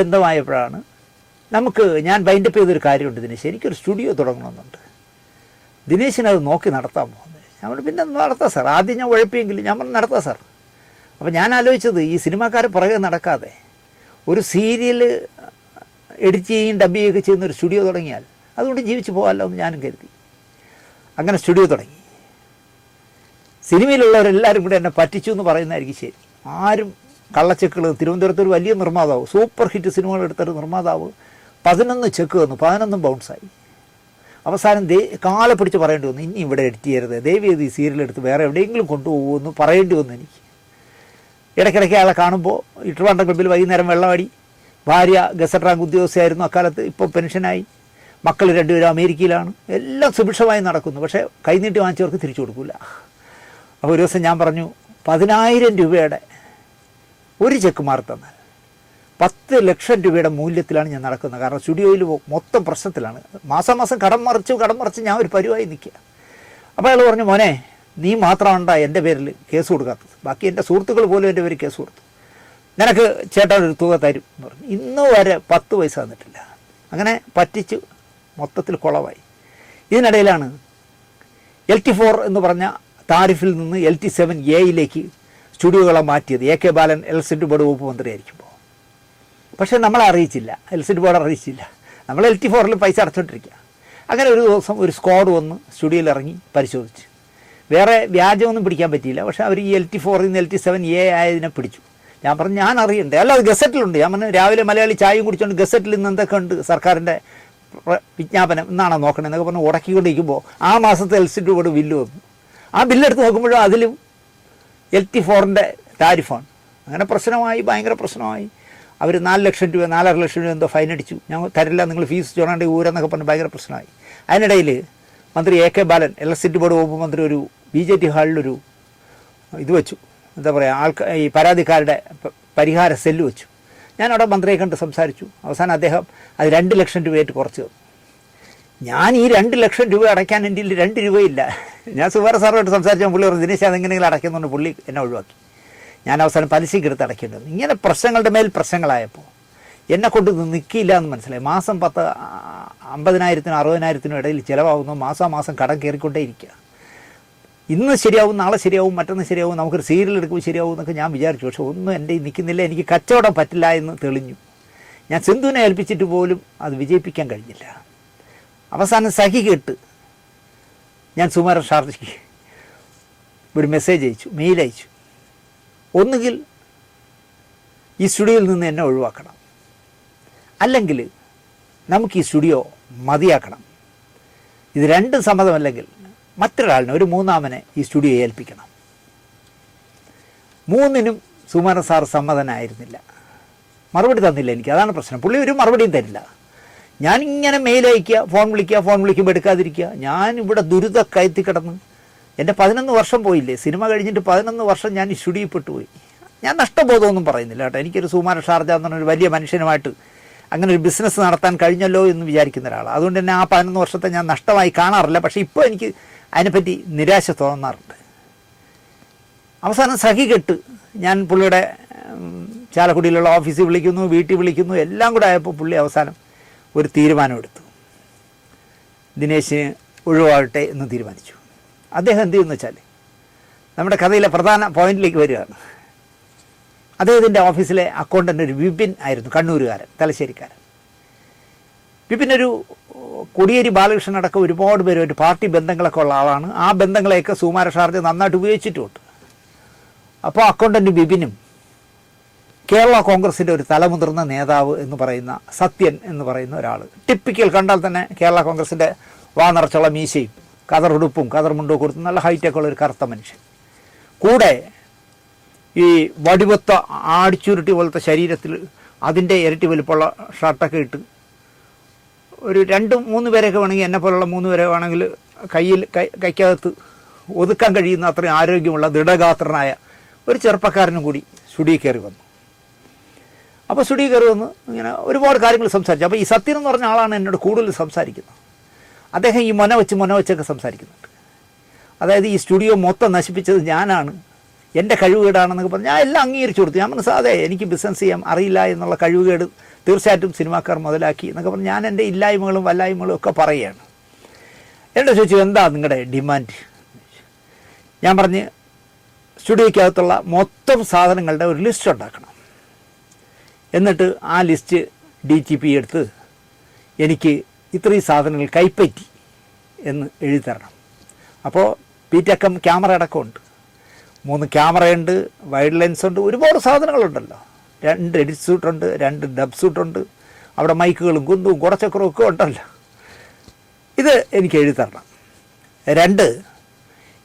ബന്ധമായപ്പോഴാണ് നമുക്ക് ഞാൻ ബൈൻഡപ്പ് ചെയ്തൊരു കാര്യമുണ്ട് ദിനേശ്. എനിക്കൊരു സ്റ്റുഡിയോ തുടങ്ങണമെന്നുണ്ട്. ദിനേശിനത് നോക്കി നടത്താൻ പോകുന്നത്. ഞാൻ പിന്നെ നടത്താം സാർ. ആദ്യം ഞാൻ ഉഴപ്പിയെങ്കിലും ഞാൻ പറഞ്ഞു നടത്താം സാർ. അപ്പോൾ ഞാൻ ആലോചിച്ചത് ഈ സിനിമാക്കാർ പുറകെ നടക്കാതെ ഒരു സീരിയൽ എഡിറ്റ് ചെയ്യുകയും ഡബ് ചെയ്യുകയൊക്കെ ചെയ്യുന്ന ഒരു സ്റ്റുഡിയോ തുടങ്ങിയാൽ അതുകൊണ്ട് ജീവിച്ചു പോകാമല്ലോ എന്ന് ഞാനും കരുതി. അങ്ങനെ സ്റ്റുഡിയോ തുടങ്ങി. സിനിമയിലുള്ളവരെല്ലാവരും കൂടെ എന്നെ പറ്റിച്ചു എന്ന് പറയുന്നതായിരിക്കും ശരി. ആരും കള്ളച്ചെക്കുകൾ തിരുവനന്തപുരത്ത് ഒരു വലിയ നിർമ്മാതാവ് സൂപ്പർ ഹിറ്റ് സിനിമകൾ എടുത്തൊരു നിർമ്മാതാവ് പതിനൊന്ന് ചെക്ക് വന്നു പതിനൊന്നും ബൗൺസായി അവസാനം ദേ കാല പിടിച്ച് പറയേണ്ടി വന്നു ഇനി ഇവിടെ എഡിറ്റ് ചെയ്യരുത്. ദയവ് ഈ സീരിയൽ എടുത്ത് വേറെ എവിടെയെങ്കിലും കൊണ്ടുപോകുമെന്ന് പറയേണ്ടി വന്നു എനിക്ക്. ഇടയ്ക്കിടയ്ക്ക് അയാളെ കാണുമ്പോൾ ഈ ക്ലബ്ബിൽ വൈകുന്നേരം വെള്ളമടി. ഭാര്യ ഗസറ്റ് റാങ്ക് ഉദ്യോഗസ്ഥയായിരുന്നു അക്കാലത്ത് ഇപ്പോൾ പെൻഷനായി. മക്കൾ രണ്ടുപേരും അമേരിക്കയിലാണ്. എല്ലാം സുഭിക്ഷമായി നടക്കുന്നു. പക്ഷേ കൈനീട്ടി വാങ്ങിച്ചവർക്ക് തിരിച്ചു കൊടുക്കില്ല അപ്പോൾ ഒരു ദിവസം ഞാൻ പറഞ്ഞു പതിനായിരം രൂപയുടെ ഒരു ചെക്ക് മാർക്ക് തന്നാൽ പത്ത് ലക്ഷം രൂപയുടെ മൂല്യത്തിലാണ് ഞാൻ നടക്കുന്നത്. കാരണം സ്റ്റുഡിയോയിൽ മൊത്തം പ്രശ്നത്തിലാണ്. മാസം മാസം കടം മറിച്ച് കടം മറിച്ച് ഞാൻ ഒരു പരിവായി നിൽക്കുക. അപ്പോൾ അയാൾ പറഞ്ഞു മോനെ നീ മാത്രമാണ്ടാ എന്റെ പേരിൽ കേസ് കൊടുക്കാത്തത്. ബാക്കി എന്റെ സുഹൃത്തുക്കൾ പോലും എന്റെ പേര് കേസ് കൊടുത്തു. നിനക്ക് ചേട്ടൻ ഒരു തുക തരും. എന്ന് പറഞ്ഞു. ഇന്ന് വരെ പത്ത് പൈസ തന്നിട്ടില്ല. അങ്ങനെ പറ്റിച്ച് മൊത്തത്തിൽ കുളവായി. ഇതിനിടയിലാണ് എൽ ടി ഫോർ എന്ന് പറഞ്ഞ താരിഫിൽ നിന്ന് എൽ ടി സെവൻ എയിലേക്ക് സ്റ്റുഡിയോകളെ മാറ്റിയത്. A K Balan electricity board വകുപ്പ് മന്ത്രിയായിരിക്കുമ്പോൾ പക്ഷേ നമ്മളെ അറിയിച്ചില്ല. L board അറിയിച്ചില്ല. നമ്മൾ എൽ ടി ഫോറിൽ പൈസ അടച്ചോണ്ടിരിക്കുക. അങ്ങനെ ഒരു ദിവസം ഒരു സ്ക്വാഡ് വന്ന് സ്റ്റുഡിയോയിൽ ഇറങ്ങി പരിശോധിച്ച്. വേറെ വ്യാജമൊന്നും പിടിക്കാൻ പറ്റിയില്ല. പക്ഷേ അവർ ഈ എൽ ടി ഫോറിൽ നിന്ന് എൽ ടി സെവൻ എ ആയതിനെ പിടിച്ചു. ഞാൻ പറഞ്ഞു ഞാൻ അറിയണ്ടേ? അല്ല അത് ഗസറ്റിലുണ്ട്. ഞാൻ പറഞ്ഞു രാവിലെ മലയാളി ചായയും കുടിച്ചുകൊണ്ട് ഗസറ്റിൽ നിന്ന് എന്തൊക്കെ ഉണ്ട് സർക്കാരിന്റെ വിജ്ഞാപനം എന്നാണോ നോക്കണേ? എന്നൊക്കെ പറഞ്ഞ് ഉടക്കിക്കൊണ്ടിരിക്കുമ്പോൾ ആ മാസത്തെ എൽ സി ബോർഡ് ബില്ല് വന്നു. ആ ബില്ലെടുത്ത് നോക്കുമ്പോഴും അതിലും എൽ ടി ഫോറിന്റെ താരിഫാണ് അങ്ങനെ പ്രശ്നമായി ഭയങ്കര പ്രശ്നമായി. അവർ നാല് ലക്ഷം രൂപ നാലര ലക്ഷം രൂപ എന്തോ ഫൈൻ അടിച്ചു. ഞങ്ങൾ തരില്ല നിങ്ങൾ ഫീസ് ചോണാണ്ട് ഊരെന്നൊക്കെ പറഞ്ഞ് ഭയങ്കര പ്രശ്നമായി. അതിനിടയിൽ മന്ത്രി A K Balan electricity board വകുപ്പ് മന്ത്രി ഒരു ബി ജെ ടി ഹാളിലൊരു ഇത് വെച്ചു. എന്താ പറയുക ആൾക്കാർ ഈ പരാതിക്കാരുടെ പരിഹാര സെല്ല് വെച്ചു. ഞാനവിടെ മന്ത്രിയെ കണ്ട് സംസാരിച്ചു. അവസാനം അദ്ദേഹം അത് രണ്ട് ലക്ഷം രൂപയായിട്ട് കുറച്ച് തന്നു ഞാൻ ഈ രണ്ട് ലക്ഷം രൂപ അടയ്ക്കാൻ എന്റെ രണ്ട് രൂപയില്ല. ഞാൻ സുബാര സാറുമായിട്ട് സംസാരിച്ച പുള്ളി പറഞ്ഞു ദിനേശ് അതെങ്ങനെയെങ്കിലും അടയ്ക്കുന്നുണ്ട്. പുള്ളി എന്നെ ഒഴിവാക്കി. ഞാൻ അവസാനം പലിശയ്ക്ക് എടുത്ത് അടയ്ക്കേണ്ടി വന്നു. ഇങ്ങനെ പ്രശ്നങ്ങളുടെ മേൽ പ്രശ്നങ്ങളായപ്പോൾ എന്നെ കൊണ്ട് നിൽക്കില്ല എന്ന് മനസ്സിലായി. മാസം പത്ത് അമ്പതിനായിരത്തിനും അറുപതിനായിരത്തിനും ഇടയിൽ ചിലവാകുന്നു. മാസം കടം കയറിക്കൊണ്ടേ ഇരിക്കുക. ഇന്ന് ശരിയാവും നാളെ ശരിയാവും മറ്റൊന്ന് ശരിയാവും നമുക്കൊരു സീരിയൽ എടുക്കുമ്പോൾ ശരിയാവും എന്നൊക്കെ ഞാൻ വിചാരിച്ചു. പക്ഷെ ഒന്നും എന്റെ നിൽക്കുന്നില്ല. എനിക്ക് കച്ചവടം പറ്റില്ല എന്ന് തെളിഞ്ഞു. ഞാൻ സിന്ധുവിനെ ഏൽപ്പിച്ചിട്ട് പോലും അത് വിജയിപ്പിക്കാൻ കഴിഞ്ഞില്ല. അവസാനം സഹി കേട്ട്. ഞാൻ സുമാരൻ ഷാർജിക്ക് ഒരു മെസ്സേജ് അയച്ചു മെയിൽ അയച്ചു. ഒന്നുകിൽ ഈ സ്റ്റുഡിയോയിൽ നിന്ന് എന്നെ ഒഴിവാക്കണം. അല്ലെങ്കിൽ നമുക്ക് ഈ സ്റ്റുഡിയോ മതിയാക്കണം. ഇത് രണ്ടും സമ്മതമല്ലെങ്കിൽ മറ്റൊരാളിനെ ഒരു മൂന്നാമനെ ഈ സ്റ്റുഡിയോ ഏൽപ്പിക്കണം. മൂന്നിനും സുമാരൻ സാർ സമ്മതനായിരുന്നില്ല. മറുപടി തന്നില്ല എനിക്ക്. അതാണ് പ്രശ്നം. പുള്ളി ഒരു മറുപടിയും തരില്ല. ഞാനിങ്ങനെ മെയിൽ അയക്കുക ഫോൺ വിളിക്കുക ഫോൺ വിളിക്കുമ്പോൾ എടുക്കാതിരിക്കുക. ഞാൻ ഇവിടെ ദുരിത കയറ്റി കിടന്ന്. എന്റെ പതിനൊന്ന് വർഷം പോയില്ലേ? സിനിമ കഴിഞ്ഞിട്ട് പതിനൊന്ന് വർഷം ഞാൻ സ്റ്റുഡിയോയിൽ പെട്ടുപോയി ഞാൻ നഷ്ടബോധമൊന്നും പറയുന്നില്ല കേട്ടോ. എനിക്കൊരു സുമാര ഷാർജ എന്ന് പറഞ്ഞൊരു വലിയ മനുഷ്യനുമായിട്ട് അങ്ങനെ ഒരു ബിസിനസ് നടത്താൻ കഴിഞ്ഞല്ലോ എന്ന് വിചാരിക്കുന്ന ഒരാളാണ്. അതുകൊണ്ട് തന്നെ ആ പതിനൊന്ന് വർഷത്തെ ഞാൻ നഷ്ടമായി കാണാറില്ല. പക്ഷേ ഇപ്പോൾ എനിക്ക് അതിനെപ്പറ്റി നിരാശ തോന്നാറുണ്ട്. അവസാനം സഖി കെട്ട്. ഞാൻ പുള്ളിയുടെ ചാലക്കുടിയിലുള്ള ഓഫീസിൽ വിളിക്കുന്നു വീട്ടിൽ വിളിക്കുന്നു എല്ലാം കൂടെ ആയപ്പോൾ പുള്ളി അവസാനം ഒരു തീരുമാനമെടുത്തു. ദിനേശിന് ഒഴിവാകട്ടെ എന്ന് തീരുമാനിച്ചു. അദ്ദേഹം എന്ത് ചെയ്യുന്നു വെച്ചാൽ നമ്മുടെ കഥയിലെ പ്രധാന പോയിന്റിലേക്ക് വരികയാണ്. അദ്ദേഹത്തിന്റെ ഓഫീസിലെ അക്കൗണ്ടന്റ് ഒരു വിപിൻ ആയിരുന്നു കണ്ണൂരുകാരൻ തലശ്ശേരിക്കാരൻ. വിപിൻ ഒരു കൊടിയേരി ബാലകൃഷ്ണൻ അടക്കം ഒരുപാട് പേരുമായിട്ട് പാർട്ടി ബന്ധങ്ങളൊക്കെ ഉള്ള ആളാണ്. ആ ബന്ധങ്ങളെയൊക്കെ സുമാര ഷാർജ് നന്നായിട്ട് ഉപയോഗിച്ചിട്ടുമുണ്ട് അപ്പോൾ അക്കൗണ്ടന്റ് ബിപിനും കേരള കോൺഗ്രസിന്റെ ഒരു തലമുതിർന്ന നേതാവ് എന്ന് പറയുന്ന സത്യൻ എന്ന് പറയുന്ന ഒരാൾ ടിപ്പിക്കൽ കണ്ടാൽ തന്നെ കേരള കോൺഗ്രസിന്റെ വാ നിറച്ചുള്ള മീശയും കതർ ഉടുപ്പും കതർ മുണ്ടും കൊടുത്ത് നല്ല ഹൈറ്റൊക്കെ ഉള്ള ഒരു കറുത്ത മനുഷ്യൻ. കൂടെ ഈ വടിവത്ത ആടിച്ചുരുട്ടി പോലത്തെ ശരീരത്തിൽ അതിന്റെ ഇരട്ടി വലിപ്പമുള്ള ഷർട്ടൊക്കെ ഇട്ട് ഒരു രണ്ട് മൂന്ന് പേരൊക്കെ വേണമെങ്കിൽ എന്നെ പോലുള്ള മൂന്ന് പേരെ വേണമെങ്കിൽ കയ്യിൽ കൈ കൈക്കകത്ത് ഒതുക്കാൻ കഴിയുന്ന അത്രയും ആരോഗ്യമുള്ള ദൃഢഗാത്രനായ ഒരു ചെറുപ്പക്കാരനും കൂടി സ്റ്റുഡിയോ കയറി വന്നു. അപ്പോൾ സ്റ്റുഡിയോ കയറി വന്ന് ഇങ്ങനെ ഒരുപാട് കാര്യങ്ങൾ സംസാരിച്ചു. അപ്പോൾ ഈ സത്യൻ എന്ന് പറഞ്ഞ ആളാണ് എന്നോട് കൂടുതൽ സംസാരിക്കുന്നത്. അദ്ദേഹം ഈ മൊന വെച്ച് മൊന വെച്ചൊക്കെ സംസാരിക്കുന്നുണ്ട്. അതായത് ഈ സ്റ്റുഡിയോ മൊത്തം നശിപ്പിച്ചത് ഞാനാണ്. എന്റെ കഴിവുകേടാണെന്നൊക്കെ പറഞ്ഞ് ഞാൻ എല്ലാം അംഗീകരിച്ചു കൊടുത്തു. ഞാൻ പറഞ്ഞു അതെ എനിക്ക് ബിസിനസ് ചെയ്യാൻ അറിയില്ല എന്നുള്ള കഴിവുകേട് തീർച്ചയായിട്ടും സിനിമാക്കാർ മുതലാക്കി എന്നൊക്കെ പറഞ്ഞ് ഞാൻ എന്റെ ഇല്ലായ്മകളും വല്ലായ്മകളും ഒക്കെ പറയുകയാണ്. എന്നോട് ചോദിച്ചു എന്താ നിങ്ങളുടെ ഡിമാൻഡ് ഞാൻ പറഞ്ഞ് സ്റ്റുഡിയോയ്ക്കകത്തുള്ള മൊത്തം സാധനങ്ങളുടെ ഒരു ലിസ്റ്റ് ഉണ്ടാക്കണം. എന്നിട്ട് ആ ലിസ്റ്റ് ഡി ടി പി എടുത്ത് എനിക്ക് ഇത്രയും സാധനങ്ങൾ കൈപ്പറ്റി എന്ന് എഴുതി തരണം അപ്പോൾ പീറ്റക്കം ക്യാമറ അടക്കമുണ്ട്. മൂന്ന് ക്യാമറയുണ്ട് വൈഡ് ലെൻസ് ഉണ്ട് ഒരുപാട് സാധനങ്ങളുണ്ടല്ലോ. രണ്ട് എഡിറ്റ് സൂട്ടുണ്ട് രണ്ട് ഡബ് സൂട്ടുണ്ട് അവിടെ മൈക്കുകളും കുന്തും കുറച്ചക്കറും ഒക്കെ ഉണ്ടല്ലോ. ഇത് എനിക്ക് എഴുതി തരണം രണ്ട്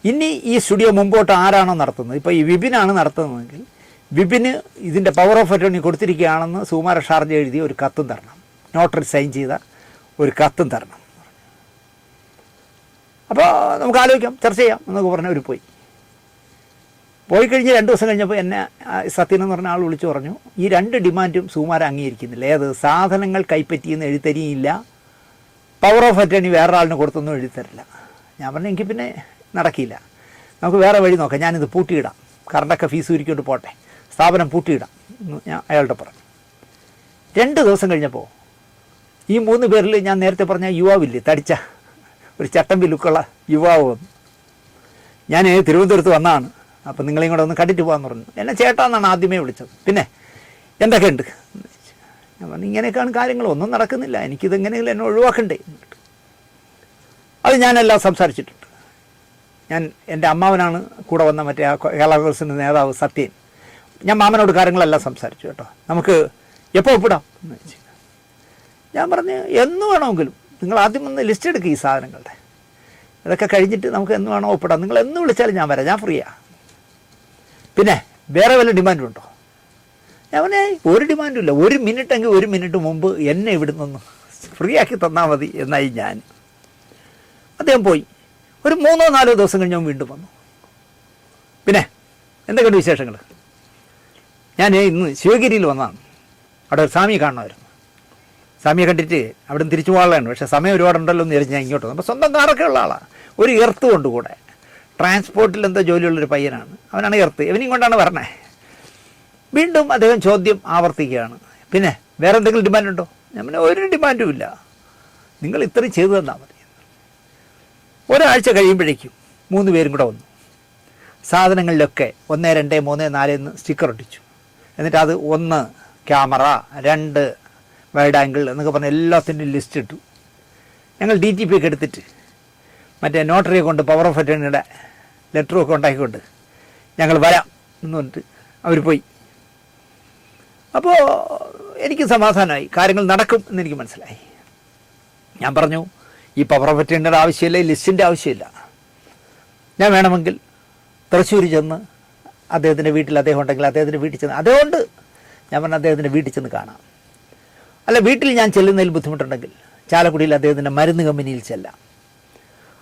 ഇനി ഈ സ്റ്റുഡിയോ മുമ്പോട്ട് ആരാണോ നടത്തുന്നത്? ഇപ്പോൾ ഈ വിപിനാണ് നടത്തുന്നതെങ്കിൽ വിപിന് ഇതിന്റെ പവർ ഓഫ് അറ്റോണി കൊടുത്തിരിക്കുകയാണെന്ന് സുകുമാര ഷാർജ എഴുതിയ ഒരു കത്തും തരണം. നോട്ടറി സൈൻ ചെയ്ത ഒരു കത്തും തരണം. അപ്പോൾ നമുക്ക് ആലോചിക്കാം ചർച്ച ചെയ്യാം എന്നൊക്കെ പറഞ്ഞ് അവർ പോയി. പോയി കഴിഞ്ഞ് രണ്ട് ദിവസം കഴിഞ്ഞപ്പോൾ എന്നെ സത്യൻ എന്ന് പറഞ്ഞ ആൾ വിളിച്ചു പറഞ്ഞു ഈ രണ്ട് ഡിമാൻഡും സുകുമാര അംഗീകരിക്കുന്നില്ല. ഏത് സാധനങ്ങൾ കൈപ്പറ്റിയെന്ന് എഴുത്തരിയില്ല പവർ ഓഫ് അറ്റേണി വേറൊരാളിന് കൊടുത്തൊന്നും എഴുതിത്തരില്ല. ഞാൻ പറഞ്ഞു എനിക്ക് പിന്നെ നടക്കില്ല. നമുക്ക് വേറെ വഴി നോക്കാം. ഞാനിത് പൂട്ടിയിടാം. കറണ്ടൊക്കെ ഫീസ് ഉരിക്കൊണ്ട് പോട്ടെ. സ്ഥാപനം പൂട്ടിയിടാം. ഞാൻ അയാളുടെ പറഞ്ഞു. രണ്ട് ദിവസം കഴിഞ്ഞപ്പോൾ ഈ മൂന്ന് പേരിൽ ഞാൻ നേരത്തെ പറഞ്ഞ യുവാവില്ലേ തടിച്ച ഒരു ചട്ടമ്പി ലുക്കുള്ള യുവാവ് വന്നു. ഞാൻ തിരുവനന്തപുരത്ത് വന്നതാണ് അപ്പം നിങ്ങളെയും കൂടെ ഒന്ന് കണ്ടിട്ട് പോകാമെന്ന് പറഞ്ഞു. എന്നെ ചേട്ടാന്നാണ് ആദ്യമേ വിളിച്ചത്. പിന്നെ എന്തൊക്കെയുണ്ട്? ഉണ്ട് ഞാൻ പറഞ്ഞു ഇങ്ങനെയൊക്കെയാണ് കാര്യങ്ങൾ. ഒന്നും നടക്കുന്നില്ല. എനിക്കിതെങ്ങനെയെങ്കിലും എന്നെ ഒഴിവാക്കണ്ടേ അത് ഞാനെല്ലാം സംസാരിച്ചിട്ടുണ്ട്. ഞാൻ എന്റെ അമ്മാവനാണ് കൂടെ വന്ന മറ്റേ കേരള കോൺഗ്രസിന്റെ നേതാവ് സത്യൻ. ഞാൻ മാമനോട് കാര്യങ്ങളെല്ലാം സംസാരിച്ചു കേട്ടോ. നമുക്ക് എപ്പോൾ ഒപ്പിടാം? എന്ന് ഞാൻ പറഞ്ഞു എന്ന് വേണമെങ്കിലും നിങ്ങൾ ആദ്യം ഒന്ന് ലിസ്റ്റ് എടുക്കുക ഈ സാധനങ്ങളുടെ. ഇതൊക്കെ കഴിഞ്ഞിട്ട് നമുക്ക് എന്ന് വേണോ ഒപ്പിടാം. നിങ്ങൾ എന്ന് വിളിച്ചാലും ഞാൻ വരാം. ഞാൻ ഫ്രീയാ പിന്നെ വേറെ വല്ല ഡിമാൻഡും ഉണ്ടോ? ഞാൻ പറഞ്ഞേ ഒരു ഡിമാൻഡും ഇല്ല. ഒരു മിനിറ്റ് എങ്കിൽ ഒരു മിനിറ്റ് മുമ്പ് എന്നെ ഇവിടെ നിന്ന് ഫ്രീ ആക്കി തന്നാൽ മതി എന്നായി ഞാൻ. അദ്ദേഹം പോയി. ഒരു മൂന്നോ നാലോ ദിവസം കഴിഞ്ഞ് ഞാൻ വീണ്ടും വന്നു. പിന്നെ എന്തൊക്കെയുണ്ട് വിശേഷങ്ങൾ? ഞാൻ ഇന്ന് ശിവഗിരിയിൽ വന്നതാണ്. അവിടെ ഒരു സ്വാമിയെ കാണണമായിരുന്നു. സ്വാമിയെ കണ്ടിട്ട് അവിടെ നിന്ന് തിരിച്ചു പോകാനുള്ളതാണ് പക്ഷേ സമയം ഒരുപാടുണ്ടല്ലോ എന്ന് വിചാരിച്ച് ഞാൻ ഇങ്ങോട്ട് വന്നു. അപ്പോൾ സ്വന്തം കാറൊക്കെ ഉള്ള ആളാണ് ഒരു എർത്ത് കൊണ്ട് കൂടെ ട്രാൻസ്പോർട്ടിൽ എന്തോ ജോലിയുള്ളൊരു പയ്യനാണ്. അവനാണ് എർത്ത്. ഇവനെയും കൊണ്ടാണ് പറഞ്ഞത് വീണ്ടും അദ്ദേഹം ചോദ്യം ആവർത്തിക്കുകയാണ്. പിന്നെ വേറെ എന്തെങ്കിലും ഡിമാൻഡ് ഉണ്ടോ? ഞാൻ പിന്നെ ഒരു ഡിമാൻഡും ഇല്ല. നിങ്ങൾ ഇത്രയും ചെയ്തു തന്നാൽ മതി. ഒരാഴ്ച കഴിയുമ്പോഴേക്കും മൂന്ന് പേരും കൂടെ വന്നു. സാധനങ്ങളിലൊക്കെ ഒന്ന് രണ്ട് മൂന്ന് നാല് എന്ന് സ്റ്റിക്കർ ഒട്ടിച്ചു എന്നിട്ട് അത് ഒന്ന് ക്യാമറ രണ്ട് വൈഡ് ആംഗിൾ എന്നൊക്കെ പറഞ്ഞ് എല്ലാത്തിന്റെയും ലിസ്റ്റ് ഇട്ടു. ഞങ്ങൾ ഡി ടി പി ഒക്കെ എടുത്തിട്ട് മറ്റേ നോട്ടറിയെ കൊണ്ട് പവർ ഓഫ് അറ്റേണിയുടെ ലെറ്ററും ഒക്കെ ഉണ്ടാക്കിക്കൊണ്ട് ഞങ്ങൾ വരാം എന്ന് പറഞ്ഞിട്ട് അവർ പോയി. അപ്പോൾ എനിക്ക് സമാധാനമായി. കാര്യങ്ങൾ നടക്കും എന്ന് എനിക്ക് മനസ്സിലായി. ഞാൻ പറഞ്ഞു ഈ പവർ ഓഫ് അറ്റേണിയുടെ ആവശ്യമില്ല ഈ ലിസ്റ്റിന്റെ ആവശ്യമില്ല. ഞാൻ വേണമെങ്കിൽ തൃശ്ശൂർ ചെന്ന് അദ്ദേഹത്തിന്റെ വീട്ടിൽ അദ്ദേഹം ഉണ്ടെങ്കിൽ അദ്ദേഹത്തിന്റെ വീട്ടിൽ ചെന്ന് അതുകൊണ്ട് ഞാൻ പറഞ്ഞ അദ്ദേഹത്തിന്റെ വീട്ടിൽ ചെന്ന് കാണാം. അല്ല വീട്ടിൽ ഞാൻ ചെല്ലുന്നതിൽ ബുദ്ധിമുട്ടുണ്ടെങ്കിൽ ചാലക്കുടിയിൽ അദ്ദേഹത്തിന്റെ മരുന്ന് കമ്പനിയിൽ ചെല്ലാം.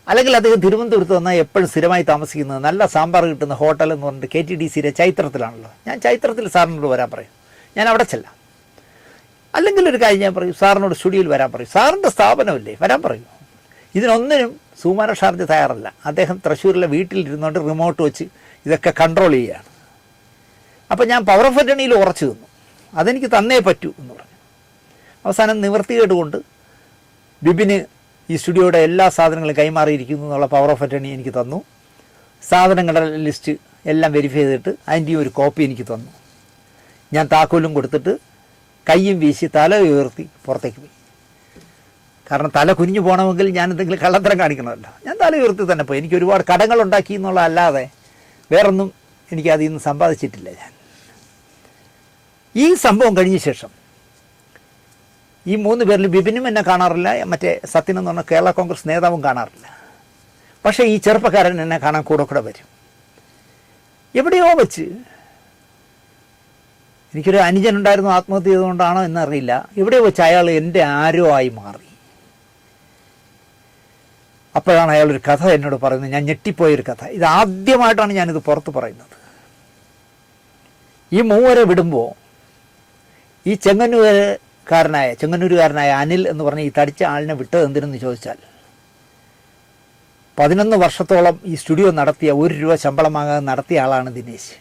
അല്ലെങ്കിൽ അദ്ദേഹം തിരുവനന്തപുരത്ത് വന്നാൽ എപ്പോഴും സ്ഥിരമായി താമസിക്കുന്നത് നല്ല സാമ്പാർ കിട്ടുന്ന ഹോട്ടൽ എന്ന് പറഞ്ഞിട്ട് കെ ടി ഡി സിയിലെ ചൈത്രത്തിലാണല്ലോ. ഞാൻ ചൈത്രത്തിൽ സാറിനോട് വരാൻ പറയും. ഞാൻ അവിടെ ചെല്ലാം. അല്ലെങ്കിൽ ഒരു കാര്യം ഞാൻ പറയും സാറിനോട് സ്റ്റുഡിയോയിൽ വരാൻ പറയും. സാറിന്റെ സ്ഥാപനമല്ലേ? വരാൻ പറയൂ. ഇതിനൊന്നിനും സുമാന ഷാർജ് തയ്യാറല്ല. അദ്ദേഹം തൃശ്ശൂരിലെ വീട്ടിലിരുന്നുകൊണ്ട് റിമോട്ട് വെച്ച് ഇതൊക്കെ കൺട്രോൾ ചെയ്യുകയാണ് അപ്പം ഞാൻ പവർ ഓഫ് അറ്റണിയിൽ ഉറച്ചു തന്നു അതെനിക്ക് തന്നേ പറ്റൂ എന്ന് പറഞ്ഞു. അവസാനം നിവർത്തികേട് കൊണ്ട് ബിബിന് ഈ സ്റ്റുഡിയോയുടെ എല്ലാ സാധനങ്ങളും കൈമാറിയിരിക്കുന്നു എന്നുള്ള പവർ ഓഫ് അറ്റണി എനിക്ക് തന്നു. സാധനങ്ങളുടെ ലിസ്റ്റ് എല്ലാം വെരിഫൈ ചെയ്തിട്ട് അതിന്റെയും ഒരു കോപ്പി എനിക്ക് തന്നു. ഞാൻ താക്കോലും കൊടുത്തിട്ട് കൈയും വീശി തല ഉയർത്തി പുറത്തേക്ക് പോയി. കാരണം തല കുനിഞ്ഞു പോകണമെങ്കിൽ ഞാൻ എന്തെങ്കിലും കള്ളത്തരം കാണിക്കണമല്ലോ. ഞാൻ തല ഉയർത്തി തന്നെ പോയി. എനിക്ക് ഒരുപാട് കടങ്ങൾ ഉണ്ടാക്കി എന്നുള്ള അല്ലാതെ വേറൊന്നും എനിക്ക് അതിൽ നിന്ന് സമ്പാദിച്ചിട്ടില്ല ഞാൻ. ഈ സംഭവം കഴിഞ്ഞ ശേഷം ഈ മൂന്ന് പേരിൽ ബിപിനും എന്നെ കാണാറില്ല മറ്റേ സത്യൻ എന്ന് പറഞ്ഞ കേരള കോൺഗ്രസ് നേതാവും കാണാറില്ല. പക്ഷേ ഈ ചെറുപ്പക്കാരൻ എന്നെ കാണാൻ കൂടെ കൂടെ വരും. എവിടെയോ വെച്ച് എനിക്കൊരു അനുജനുണ്ടായിരുന്നു ആത്മഹത്യ ചെയ്തുകൊണ്ടാണോ എന്നറിയില്ല. എവിടെയോ വെച്ച് അയാൾ എന്റെ ആരോ ആയി മാറി. അപ്പോഴാണ് അയാൾ ഒരു കഥ എന്നോട് പറയുന്നത്. ഞാൻ ഞെട്ടിപ്പോയൊരു കഥ. ഇത് ആദ്യമായിട്ടാണ് ഞാനിത് പുറത്ത് പറയുന്നത്. ഈ മൂവരെ വിടുമ്പോൾ ഈ ചെങ്ങന്നൂരുകാരനായ ചെങ്ങന്നൂരുകാരനായ അനിൽ എന്ന് പറഞ്ഞ ഈ തടിച്ച ആളിനെ വിട്ടത് എന്തിനെന്ന് ചോദിച്ചാൽ പതിനൊന്ന് വർഷത്തോളം ഈ സ്റ്റുഡിയോ നടത്തിയ ഒരു രൂപ ശമ്പളം വാങ്ങാതെ നടത്തിയ ആളാണ് ദിനേശ്.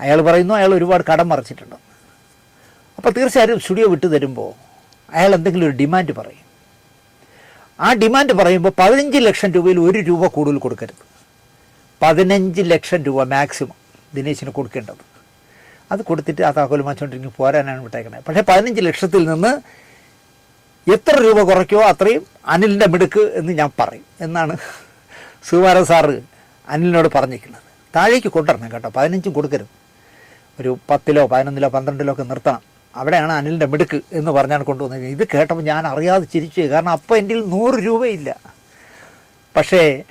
അയാൾ പറയുന്നു അയാൾ ഒരുപാട് കടം മറിച്ചിട്ടുണ്ട്. അപ്പോൾ തീർച്ചയായും സ്റ്റുഡിയോ വിട്ടു തരുമ്പോൾ അയാൾ എന്തെങ്കിലും ഒരു ഡിമാൻഡ് പറയും. ആ ഡിമാൻഡ് പറയുമ്പോൾ പതിനഞ്ച് ലക്ഷം രൂപയിൽ ഒരു രൂപ കൂടുതൽ കൊടുക്കരുത്. പതിനഞ്ച് ലക്ഷം രൂപ മാക്സിമം ദിനേശിന് കൊടുക്കേണ്ടത്. അത് കൊടുത്തിട്ട് ആ താക്കോൽ മാച്ചോണ്ടിരിക്കും പോരാനാണ് വിട്ടേക്കുന്നത് പക്ഷേ പതിനഞ്ച് ലക്ഷത്തിൽ നിന്ന് എത്ര രൂപ കുറയ്ക്കുമോ അത്രയും അനിലിന്റെ മിടുക്ക് എന്ന് ഞാൻ പറയും. എന്നാണ് സുകുമാരൻ സാറ് അനിലിനോട് പറഞ്ഞിരിക്കുന്നത്. താഴേക്ക് കൊണ്ടുവരണം കേട്ടോ. പതിനഞ്ചും കൊടുക്കരുത്. ഒരു പത്തിലോ പതിനൊന്നിലോ പന്ത്രണ്ടിലോ ഒക്കെ നിർത്തണം. അവിടെയാണ് അനിലിന്റെ മിടുക്ക് എന്ന് പറഞ്ഞാണ് കൊണ്ടുവന്നത് ഇത് കേട്ടപ്പോൾ ഞാൻ അറിയാതെ ചിരിച്ചു. കാരണം അപ്പോൾ എന്റെ നൂറ് രൂപയില്ല. പക്ഷേ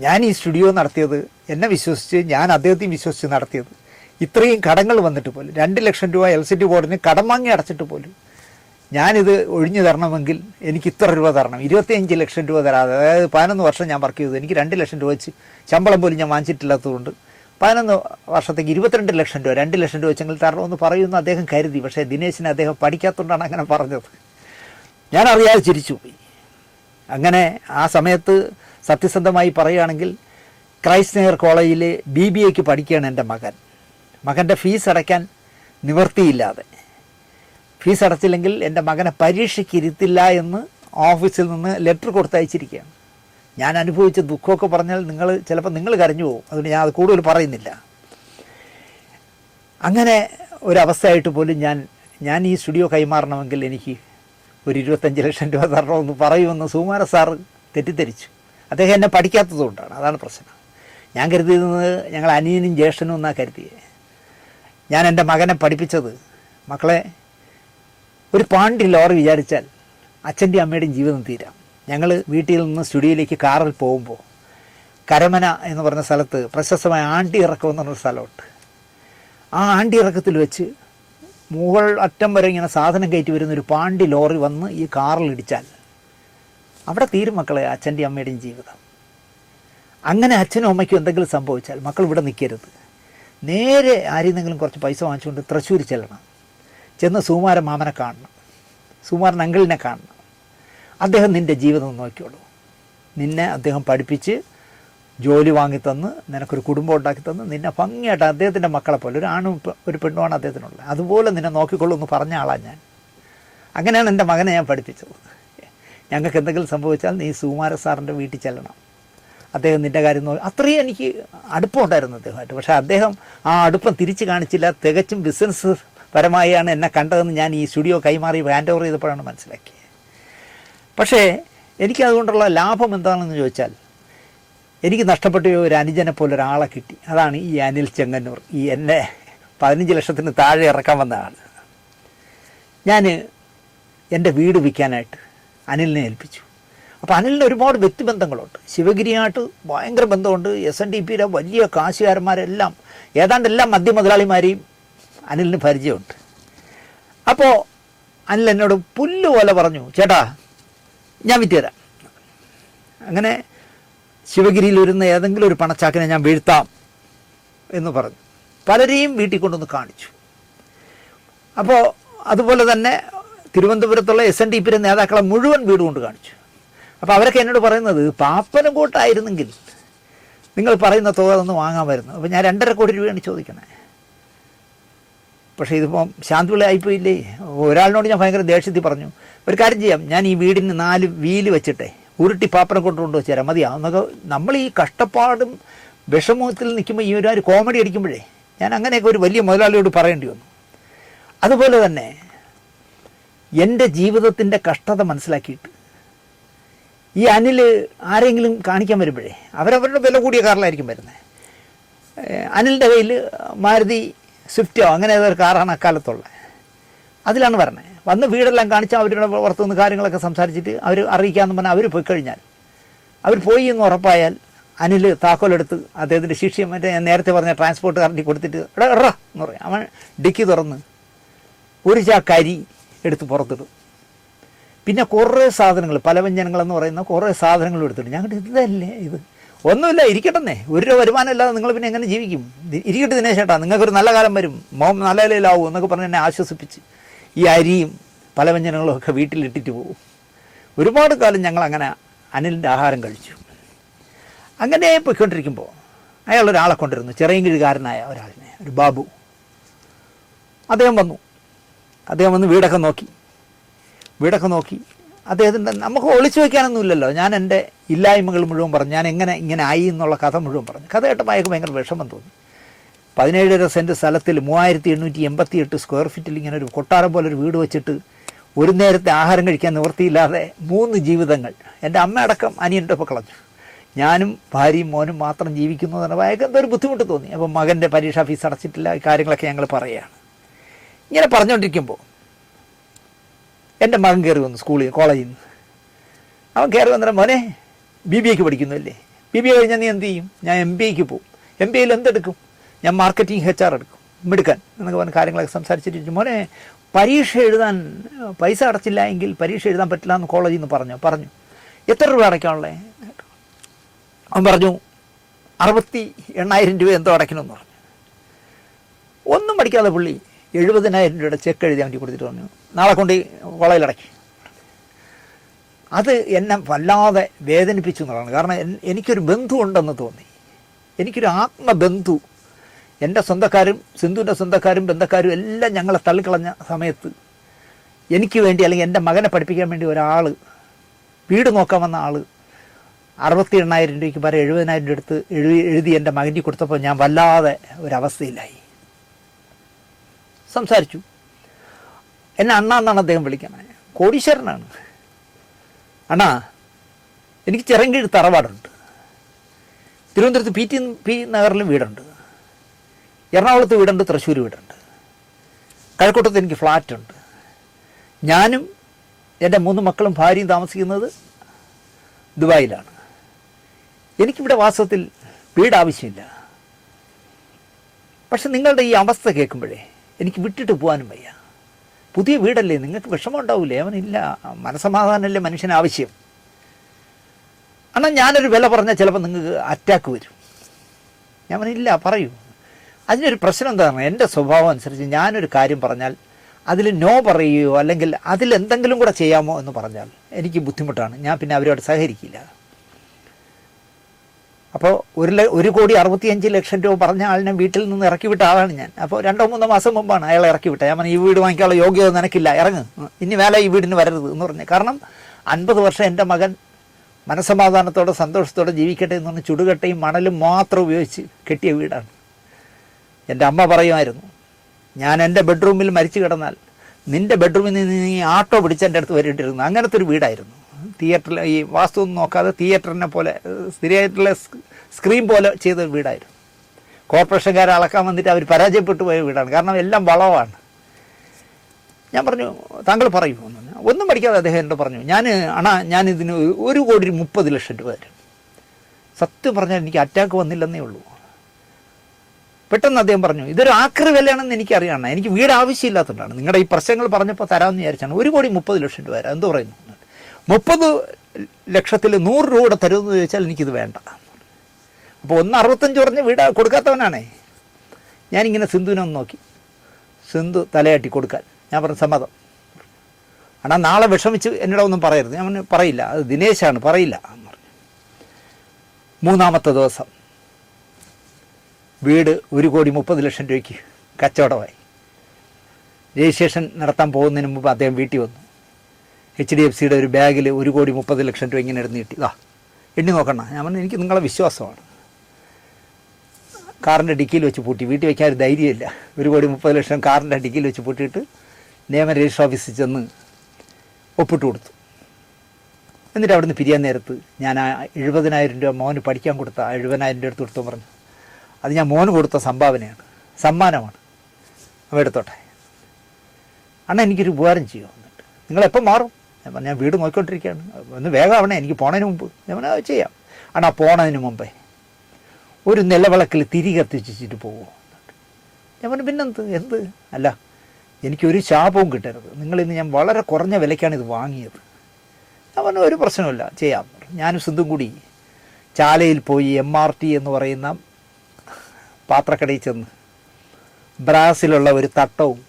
ഞാൻ ഈ സ്റ്റുഡിയോ നടത്തിയത് എന്നെ വിശ്വസിച്ച് ഞാൻ അദ്ദേഹത്തെയും വിശ്വസിച്ച് നടത്തിയത്. ഇത്രയും കടങ്ങൾ വന്നിട്ട് പോലും രണ്ട് ലക്ഷം രൂപ എൽ സി ടി ബോർഡിന് കടം വാങ്ങി അടച്ചിട്ട് പോലും ഞാനിത് ഒഴിഞ്ഞു തരണമെങ്കിൽ എനിക്ക് ഇത്ര രൂപ തരണം. ഇരുപത്തിയഞ്ച് ലക്ഷം രൂപ തരാതെ അതായത് പതിനൊന്ന് വർഷം ഞാൻ വർക്ക് ചെയ്തു. എനിക്ക് രണ്ട് ലക്ഷം രൂപ വെച്ച് ശമ്പളം പോലും ഞാൻ വാങ്ങിച്ചിട്ടില്ലാത്തതുകൊണ്ട് പതിനൊന്ന് വർഷത്തേക്ക് ഇരുപത്തിരണ്ട് ലക്ഷം രൂപ രണ്ട് ലക്ഷം രൂപ വെച്ചെങ്കിൽ തരണമെന്ന് പറയുമെന്ന് അദ്ദേഹം കരുതി. പക്ഷേ ദിനേശിനെ അദ്ദേഹം പഠിക്കാത്തതുകൊണ്ടാണ് അങ്ങനെ പറഞ്ഞത്. ഞാൻ അറിയാതെ ചിരിച്ചു പോയി. അങ്ങനെ ആ സമയത്ത് സത്യസന്ധമായി പറയുകയാണെങ്കിൽ ക്രൈസ്റ്റ് നെയർ കോളേജിൽ ബി ബി എക്ക് പഠിക്കുകയാണ് എന്റെ മകൻ. മകന്റെ ഫീസ് അടയ്ക്കാൻ നിവർത്തിയില്ലാതെ ഫീസ് അടച്ചില്ലെങ്കിൽ എന്റെ മകനെ പരീക്ഷയ്ക്ക് ഇരുത്തില്ല എന്ന് ഓഫീസിൽ നിന്ന് ലെറ്റർ കൊടുത്തയച്ചിരിക്കുകയാണ്. ഞാൻ അനുഭവിച്ച ദുഃഖമൊക്കെ പറഞ്ഞാൽ നിങ്ങൾ ചിലപ്പോൾ നിങ്ങൾ കരഞ്ഞു പോകും. അതുകൊണ്ട് ഞാൻ അത് കൂടുതൽ പറയുന്നില്ല. അങ്ങനെ ഒരവസ്ഥയായിട്ട് പോലും ഞാൻ ഞാൻ ഈ സ്റ്റുഡിയോ കൈമാറണമെങ്കിൽ എനിക്ക് ഒരു ഇരുപത്തഞ്ച് ലക്ഷം രൂപ തരണമെന്ന് പറയുമെന്ന് സുകുമാര സാറ് തെറ്റിദ്ധരിച്ചു. അദ്ദേഹം എന്നെ പഠിക്കാത്തതുകൊണ്ടാണ് അതാണ് പ്രശ്നം. ഞാൻ കരുതിയിരുന്നത് ഞങ്ങൾ അനിയനും ജ്യേഷ്ഠനും എന്നാണ് കരുതിയത് ഞാൻ എന്റെ മകനെ പഠിപ്പിച്ചത് മക്കളെ ഒരു പാണ്ടി ലോറി വിചാരിച്ചാൽ അച്ഛന്റെയും അമ്മയുടെയും ജീവിതം തീരാം. ഞങ്ങൾ വീട്ടിൽ നിന്ന് സ്റ്റുഡിയോയിലേക്ക് കാറിൽ പോകുമ്പോൾ കരമന എന്ന് പറഞ്ഞ സ്ഥലത്ത് പ്രശസ്തമായ ആണ്ടി ഇറക്കം എന്ന് പറഞ്ഞൊരു സ്ഥലമുണ്ട്. ആ ആണ്ടി ഇറക്കത്തിൽ വെച്ച് മുകൾ അറ്റം വരെ ഇങ്ങനെ സാധനം കയറ്റി വരുന്ന ഒരു പാണ്ടി ലോറി വന്ന് ഈ കാറിൽ ഇടിച്ചാൽ അവിടെ തീരും മക്കളെ അച്ഛന്റെയും അമ്മയുടെയും ജീവിതം. അങ്ങനെ അച്ഛനും അമ്മയ്ക്കും എന്തെങ്കിലും സംഭവിച്ചാൽ മക്കൾ ഇവിടെ നിൽക്കരുത്. നേരെ ആരെയെന്നെങ്കിലും കുറച്ച് പൈസ വാങ്ങിച്ചുകൊണ്ട് തൃശ്ശൂർ ചെല്ലണം. ചെന്ന് സുമാരൻ മാമനെ കാണണം. സുമാരൻ അങ്കിളിനെ കാണണം. അദ്ദേഹം നിന്റെ ജീവിതം നോക്കിയോളൂ നിന്നെ അദ്ദേഹം പഠിപ്പിച്ച് ജോലി വാങ്ങിത്തന്ന് നിനക്കൊരു കുടുംബം ഉണ്ടാക്കി തന്ന് നിന്നെ ഭംഗിയായിട്ട് അദ്ദേഹത്തിന്റെ മക്കളെ പോലെ ഒരു ആണും ഒരു പെണ്ണുമാണ് അദ്ദേഹത്തിനുള്ളത്. അതുപോലെ നിന്നെ നോക്കിക്കൊള്ളൂ എന്ന് പറഞ്ഞ ആളാണ് ഞാൻ. അങ്ങനെയാണ് എന്റെ മകനെ ഞാൻ പഠിപ്പിച്ചത്. ഞങ്ങൾക്ക് എന്തെങ്കിലും സംഭവിച്ചാൽ നീ സുകുമാര സാറിന്റെ വീട്ടിൽ ചെല്ലണം. അദ്ദേഹം നിന്റെ കാര്യം നോക്കി അത്രയും എനിക്ക് അടുപ്പമുണ്ടായിരുന്നു അദ്ദേഹമായിട്ട്. പക്ഷേ അദ്ദേഹം ആ അടുപ്പം തിരിച്ച് കാണിച്ചില്ല. തികച്ചും ബിസിനസ് പരമായാണ് എന്നെ കണ്ടതെന്ന് ഞാൻ ഈ സ്റ്റുഡിയോ കൈമാറി ഹാൻഡ് ഓവർ ചെയ്തപ്പോഴാണ് മനസ്സിലാക്കിയത്. പക്ഷേ എനിക്കതുകൊണ്ടുള്ള ലാഭം എന്താണെന്ന് ചോദിച്ചാൽ എനിക്ക് നഷ്ടപ്പെട്ട ഒരു അനുജനെ പോലെ ഒരാളെ കിട്ടി. അതാണ് ഈ അനിൽ ചെങ്ങന്നൂർ. ഈ എന്നെ പതിനഞ്ച് ലക്ഷത്തിന് താഴെ ഇറക്കാൻ വന്ന ആൾ ഞാൻ എന്റെ വീട് വിൽക്കാനായിട്ട് അനിലിനെ ഏൽപ്പിച്ചു. അപ്പോൾ അനിലിന് ഒരുപാട് വ്യക്തിബന്ധങ്ങളുണ്ട്. ശിവഗിരിയായിട്ട് ഭയങ്കര ബന്ധമുണ്ട്. എസ് എൻ ഡി പിയിലെ വലിയ കാശുകാരന്മാരെല്ലാം ഏതാണ്ട് എല്ലാ മധ്യമുതലാളിമാരെയും അനിലിന് പരിചയമുണ്ട്. അപ്പോൾ അനിൽ എന്നോട് പുല്ല് പോലെ പറഞ്ഞു ചേട്ടാ ഞാൻ വിറ്റുതരാം അങ്ങനെ ശിവഗിരിയിൽ വരുന്ന ഏതെങ്കിലും ഒരു പണച്ചാക്കിനെ ഞാൻ വീഴ്ത്താം എന്ന് പറഞ്ഞു. പലരെയും വീട്ടിൽ കൊണ്ടുവന്ന് കാണിച്ചു. അപ്പോൾ അതുപോലെ തന്നെ തിരുവനന്തപുരത്തുള്ള എസ് എൻ ഡി പിയിലെ നേതാക്കളെ മുഴുവൻ വീട് കൊണ്ട് കാണിച്ചു. അപ്പോൾ അവരൊക്കെ എന്നോട് പറയുന്നത് പാപ്പനം കൂട്ടായിരുന്നെങ്കിൽ നിങ്ങൾ പറയുന്ന തുക ഒന്ന് വാങ്ങാൻ വരുന്നു. അപ്പോൾ ഞാൻ രണ്ടര കോടി രൂപയാണ് ചോദിക്കണേ. പക്ഷേ ഇതിപ്പം ശാന്തിവിള ആയിപ്പോയില്ലേ? ഒരാളിനോട് ഞാൻ ഭയങ്കര ദേഷ്യത്തിൽ പറഞ്ഞു. ഒരു കാര്യം ചെയ്യാം. ഞാൻ ഈ വീടിന് നാല് വീൽ വെച്ചിട്ടെ ഉരുട്ടി പാപ്പനം കൊണ്ടുകൊണ്ട് വെച്ചുതരാം തരാം. മതിയാവും. എന്നൊക്കെ നമ്മൾ ഈ കഷ്ടപ്പാടും വിഷമത്തിൽ നിൽക്കുമ്പോൾ ഈ ഒരു കോമഡി അടിക്കുമ്പോഴേ ഞാൻ അങ്ങനെയൊക്കെ ഒരു വലിയ മുതലാളിയോട് പറയേണ്ടി വന്നു. അതുപോലെ തന്നെ എന്റെ ജീവിതത്തിന്റെ കഷ്ടത മനസ്സിലാക്കിയിട്ട് ഈ അനിൽ ആരെങ്കിലും കാണിക്കാൻ വരുമ്പോഴേ അവരവരുടെ വില കൂടിയ കാറിലായിരിക്കും വരുന്നത് അനിലിന്റെ കയ്യിൽ മാരുതി സ്വിഫ്റ്റോ അങ്ങനെ ഏതൊരു കാറാണ് അക്കാലത്തുള്ളത് അതിലാണ് പറഞ്ഞത് വന്ന് വീടെല്ലാം കാണിച്ച് അവരുടെ പുറത്തുനിന്ന് കാര്യങ്ങളൊക്കെ സംസാരിച്ചിട്ട് അവർ അറിയിക്കാമെന്ന് പറഞ്ഞാൽ അവർ പോയി കഴിഞ്ഞാൽ. അവർ പോയി എന്ന് ഉറപ്പായാൽ അനിൽ താക്കോലെടുത്ത് അദ്ദേഹത്തിന്റെ ശിക്ഷയും മറ്റേ ഞാൻ നേരത്തെ പറഞ്ഞ ട്രാൻസ്പോർട്ട് കറണ്ടി കൊടുത്തിട്ട് എടാ എറാ എന്ന് പറയും. അവൻ ഡിക്കി തുറന്ന് ഒരു ചാ കരി എടുത്ത് പുറത്തിടും. പിന്നെ കുറേ സാധനങ്ങൾ പലവ്യഞ്ജനങ്ങളെന്ന് പറയുന്ന കുറേ സാധനങ്ങൾ എടുത്തിട്ട് ഞങ്ങളുടെ ഇതല്ലേ ഇത്? ഒന്നുമില്ല ഇരിക്കട്ടെന്നേ. ഒരു രൂപ വരുമാനം ഇല്ലാതെ നിങ്ങൾ പിന്നെ എങ്ങനെ ജീവിക്കും? ഇരിക്കട്ടെ ദിനേശേട്ടാ നിങ്ങൾക്കൊരു നല്ല കാലം വരും. മോം നല്ല നിലയിലാവും എന്നൊക്കെ പറഞ്ഞ് എന്നെ ആശ്വസിപ്പിച്ച്. ഈ അരിയും പലവ്യഞ്ജനങ്ങളും ഒക്കെ വീട്ടിലിട്ടിട്ട് പോകും. ഒരുപാട് കാലം ഞങ്ങൾ അങ്ങനെ അനിലിന്റെ ആഹാരം കഴിച്ചു. അങ്ങനെ പോയിക്കൊണ്ടിരിക്കുമ്പോൾ അയാൾ ഒരാളെ കൊണ്ടിരുന്നു ചെറിയങ്കിഴുകാരനായ ഒരാളിനെ ഒരു ബാബു. അദ്ദേഹം വന്നു. അദ്ദേഹം വന്ന് വീടൊക്കെ നോക്കി. വീടൊക്കെ നോക്കി. അദ്ദേഹത്തിന്റെ നമുക്ക് ഒളിച്ചു വയ്ക്കാനൊന്നുമില്ലല്ലോ ഞാൻ എന്റെ ഇല്ലായ്മകൾ മുഴുവൻ പറഞ്ഞു. ഞാൻ എങ്ങനെ ഇങ്ങനെ ആയി എന്നുള്ള കഥ മുഴുവൻ പറഞ്ഞു. കഥ കേട്ടപ്പോൾ അയാൾക്ക് ഭയങ്കര വിഷമം തോന്നി. പതിനേഴര സെന്റ് സ്ഥലത്തിൽ മൂവായിരത്തി എണ്ണൂറ്റി എൺപത്തി എട്ട് സ്ക്വയർ ഫീറ്റിൽ ഇങ്ങനെ ഒരു കൊട്ടാരം പോലെ ഒരു വീട് വെച്ചിട്ട് ഒരു നേരത്തെ ആഹാരം കഴിക്കാൻ നിവൃത്തിയില്ലാതെ മൂന്ന് ജീവിതങ്ങൾ. എന്റെ അമ്മ അടക്കം അനിയന്റെ ഒപ്പം കളഞ്ഞു. ഞാനും ഭാര്യയും മോനും മാത്രം ജീവിക്കുന്നു എന്ന് പറഞ്ഞാൽ ഒരു ബുദ്ധിമുട്ട് തോന്നി. അപ്പം മകന്റെ പരീക്ഷാ ഫീസ് അടച്ചിട്ടില്ല ഈ കാര്യങ്ങളൊക്കെ ഞങ്ങൾ പറയുകയാണ്. ഇങ്ങനെ പറഞ്ഞുകൊണ്ടിരിക്കുമ്പോൾ എന്റെ മകൻ കയറി വന്നു സ്കൂളിൽ കോളേജിൽ നിന്ന്. അവൻ കയറി വന്നിട്ട് മോനെ ബി ബി എക്ക് പഠിക്കുന്നു അല്ലേ ബി ബി എ കഴിഞ്ഞാൽ നീ എന്ത് ചെയ്യും? ഞാൻ എം ബി എക്ക് പോകും എം ബി എയിൽ എന്തെടുക്കും? ഞാൻ മാർക്കറ്റിംഗ് എച്ച് ആർ എടുക്കും. മിടുക്കാൻ എന്നൊക്കെ പറഞ്ഞ കാര്യങ്ങളൊക്കെ സംസാരിച്ചിട്ട് മോനെ പരീക്ഷ എഴുതാൻ പൈസ അടച്ചില്ല എങ്കിൽ പരീക്ഷ എഴുതാൻ പറ്റില്ല എന്ന് കോളേജിൽ നിന്ന് പറഞ്ഞു? പറഞ്ഞു. എത്ര രൂപ അടയ്ക്കാനുള്ളത് അവൻ പറഞ്ഞു അറുപത്തി എണ്ണായിരം രൂപ എന്തോ അടയ്ക്കണമെന്ന് പറഞ്ഞു. ഒന്നും പഠിക്കാതെ പുള്ളി എഴുപതിനായിരം രൂപയുടെ ചെക്ക് എഴുതി അവന്റെ കൊടുത്തിട്ട് പറഞ്ഞു. നാളെ കൊണ്ട് കോളേജിൽ അടയ്ക്കും. അത് എന്നെ വല്ലാതെ വേദനിപ്പിച്ചു എന്നുള്ളതാണ്. കാരണം എനിക്കൊരു ബന്ധു ഉണ്ടെന്ന് തോന്നി. എനിക്കൊരു ആത്മബന്ധു എന്റെ സ്വന്തക്കാരും സിന്ധുവിന്റെ സ്വന്തക്കാരും ബന്ധക്കാരും എല്ലാം ഞങ്ങളെ തള്ളിക്കളഞ്ഞ സമയത്ത് എനിക്ക് വേണ്ടി അല്ലെങ്കിൽ എന്റെ മകനെ പഠിപ്പിക്കാൻ വേണ്ടി ഒരാൾ വീട് നോക്കാൻ വന്ന ആൾ അറുപത്തി എണ്ണായിരം രൂപയ്ക്ക് പകരം എഴുപതിനായിരം രൂപ എടുത്ത് എഴുതി എഴുതി എന്റെ മകന്റെ കൊടുത്തപ്പോൾ ഞാൻ വല്ലാതെ ഒരവസ്ഥയിലായി. സംസാരിച്ചു. എന്നെ അണ്ണ എന്നാണ് അദ്ദേഹം വിളിക്കുന്നത് കോടീശ്വരനാണ്. അണ്ണാ എനിക്ക് ചിറങ്കീഴ് തറവാടുണ്ട്. തിരുവനന്തപുരത്ത് പി ടി പി നഗറിലും വീടുണ്ട്. എറണാകുളത്ത് വീടുണ്ട് തൃശ്ശൂർ വീടുണ്ട്. കഴക്കൂട്ടത്ത് എനിക്ക് ഫ്ലാറ്റുണ്ട്. ഞാനും എന്റെ മൂന്ന് മക്കളും ഭാര്യയും താമസിക്കുന്നത് ദുബായിലാണ്. എനിക്കിവിടെ വാസ്തവത്തിൽ വീട് ആവശ്യമില്ല പക്ഷെ നിങ്ങളുടെ ഈ അവസ്ഥ കേൾക്കുമ്പോഴേ എനിക്ക് വിട്ടിട്ട് പോകാനും വയ്യ. പുതിയ വീടല്ലേ നിങ്ങൾക്ക് വിഷമം ഉണ്ടാവില്ലേ അവനില്ല മനസമാധാനമല്ലേ മനുഷ്യന് ആവശ്യം. എന്നാൽ ഞാനൊരു വില പറഞ്ഞാൽ ചിലപ്പോൾ നിങ്ങൾക്ക് അറ്റാക്ക് വരും. ഞാൻ പറഞ്ഞില്ല പറയൂ. അതിനൊരു പ്രശ്നം എന്താണ്? എന്റെ സ്വഭാവം അനുസരിച്ച് ഞാനൊരു കാര്യം പറഞ്ഞാൽ അതിൽ നോ പറയുകയോ അല്ലെങ്കിൽ അതിൽ എന്തെങ്കിലും കൂടെ ചെയ്യാമോ എന്ന് പറഞ്ഞാൽ എനിക്ക് ബുദ്ധിമുട്ടാണ്. ഞാൻ പിന്നെ അവരോട് സഹകരിക്കില്ല. അപ്പോൾ ഒരു ഒരു കോടി അറുപത്തിയഞ്ച് ലക്ഷം രൂപ പറഞ്ഞ ആളിനെ വീട്ടിൽ നിന്ന് ഇറക്കി വിട്ട ആളാണ് ഞാൻ. അപ്പോൾ രണ്ടോ മൂന്നോ മാസം മുമ്പാണ് അയാളെ ഇറക്കി വിട്ടത്. ഞാൻ പറഞ്ഞു ഈ വീട് വാങ്ങിക്കാനുള്ള യോഗ്യത നിനക്കില്ല. ഇറങ്ങ്. ഇനി വേല ഈ വീടിന് വരരുത് എന്ന് പറഞ്ഞു. കാരണം അൻപത് വർഷം എന്റെ മകൻ മനസമാധാനത്തോടെ സന്തോഷത്തോടെ ജീവിക്കട്ടെ എന്ന് പറഞ്ഞ് ചുടുകട്ടയും മണലും മാത്രം ഉപയോഗിച്ച് കെട്ടിയ വീടാണ്. എന്റെ അമ്മ പറയുമായിരുന്നു ഞാൻ എന്റെ ബെഡ്റൂമിൽ മരിച്ചു കിടന്നാൽ നിന്റെ ബെഡ്റൂമിൽ നിന്ന് നീ ആട്ടോ പിടിച്ച് എന്റെ അടുത്ത് വരേണ്ടിയിരുന്നു. അങ്ങനത്തെ ഒരു വീടായിരുന്നു. തിയേറ്ററിൽ ഈ വാസ്തു ഒന്നും നോക്കാതെ തിയേറ്ററിനെ പോലെ തിയേറ്ററിലെ സ്ക്രീൻ പോലെ ചെയ്ത വീടായിരുന്നു. കോർപ്പറേഷൻകാരെ അളക്കാൻ വന്നിട്ട് അവർ പരാജയപ്പെട്ടു പോയ വീടാണ്. കാരണം എല്ലാം വളവാണ്. ഞാൻ പറഞ്ഞു താങ്കൾ പറയൂ. എന്ന് ഒന്നും പഠിക്കാതെ അദ്ദേഹം എന്നോട് പറഞ്ഞു ഞാൻ അണ ഞാൻ ഇതിന് ഒരു കോടി മുപ്പത് ലക്ഷം രൂപ തരും. സത്യം പറഞ്ഞാൽ എനിക്ക് അറ്റാക്ക് വന്നില്ലെന്നേ ഉള്ളൂ. പെട്ടെന്ന് അദ്ദേഹം പറഞ്ഞു ഇതൊരു ആക്രി വിലയാണെന്ന് എനിക്കറിയണം എനിക്ക് വീട് ആവശ്യമില്ലാത്തതുകൊണ്ടാണ്. നിങ്ങളുടെ ഈ പ്രശ്നങ്ങൾ പറഞ്ഞപ്പോൾ തരാമെന്ന് വിചാരിച്ചാണ്. ഒരു കോടി മുപ്പത് ലക്ഷം രൂപ എന്ത് പറയുന്നു? മുപ്പത് ലക്ഷത്തിൽ നൂറ് രൂപ കൂടെ തരുമെന്ന് ചോദിച്ചാൽ എനിക്കിത് വേണ്ട. അപ്പോൾ ഒന്ന് അറുപത്തഞ്ച് പറഞ്ഞ് വീട് കൊടുക്കാത്തവനാണേ. ഞാനിങ്ങനെ സിന്ധുവിനെ ഒന്ന് നോക്കി. സിന്ധു തലയാട്ടി കൊടുക്കാൻ. ഞാൻ പറഞ്ഞു സമ്മതം. അണ്ണാ നാളെ വിഷമിച്ച് എന്നോട് ഒന്നും പറയരുത്. ഞാൻ പറയില്ല. അത് ദിനേശാണ്. പറയില്ല. എന്ന് പറഞ്ഞു. മൂന്നാമത്തെ ദിവസം. വീട് ഒരു കോടി മുപ്പത് ലക്ഷം രൂപയ്ക്ക് കച്ചവടമായി. രജിസ്ട്രേഷൻ നടത്താൻ പോകുന്നതിന് മുമ്പ് അദ്ദേഹം വീട്ടിൽ വന്നു. എച്ച് ഡി എഫ് സിയുടെ ഒരു ബാഗിൽ ഒരു കോടി മുപ്പത് ലക്ഷം രൂപ ഇങ്ങനെ എടുത്ത് നീട്ടി ഇതാ എണ്ണി നോക്കണ്ട ഞാൻ പറഞ്ഞു എനിക്ക് നിങ്ങളെ വിശ്വാസമാണ്. കാറിന്റെ ഡിക്കിയിൽ വെച്ച് പൂട്ടി. വീട്ടിൽ വയ്ക്കാൻ ഒരു ധൈര്യമില്ല. ഒരു കോടി മുപ്പത് ലക്ഷം കാറിന്റെ ഡിക്കിയിൽ വെച്ച് പൂട്ടിയിട്ട് നിയമ രജിസ്റ്റർ ഓഫീസിൽ ചെന്ന് ഒപ്പിട്ട് കൊടുത്തു. എന്നിട്ട് അവിടുന്ന് പിരിയാൻ നേരത്ത് ഞാൻ ആ എഴുപതിനായിരം രൂപ മോന് പഠിക്കാൻ കൊടുത്ത ആ എഴുപതിനായിരം രൂപ എടുത്ത് കൊടുത്തു പറഞ്ഞു. അത് ഞാൻ മോന് കൊടുത്ത സംഭാവനയാണ്. സമ്മാനമാണ്. അവ എടുത്തോട്ടെ. അണ്ണ എനിക്കൊരു ഉപകാരം ചെയ്യുമോ എന്നിട്ട് നിങ്ങളെപ്പം മാറും? ഞാൻ ഞാൻ വീട് നോക്കിക്കൊണ്ടിരിക്കുകയാണ്. ഒന്ന് വേഗം ആവണേ എനിക്ക് പോണതിന് മുമ്പ് ഞാൻ "അത് ചെയ്യാം. അണ്ണാ പോണതിന് മുമ്പേ ഒരു നിലവിളക്കിൽ തിരി കത്തിച്ചിട്ട് പോകുമോ ഞാൻ പറഞ്ഞു പിന്നെന്ത്? എന്ത്? അല്ല എനിക്കൊരു ശാപവും കിട്ടരുത്. നിങ്ങളിന്ന് ഞാൻ വളരെ കുറഞ്ഞ വിലയ്ക്കാണ് ഇത് വാങ്ങിയത്. ഞാൻ പറഞ്ഞു ഒരു പ്രശ്നമില്ല ചെയ്യാം ഞാനും സിന്ധും കൂടി ചാലയിൽ പോയി എം ആർ ടി എന്ന് പറയുന്ന പാത്രക്കടയിൽ ചെന്ന് ബ്രാസിലുള്ള ഒരു തട്ടവും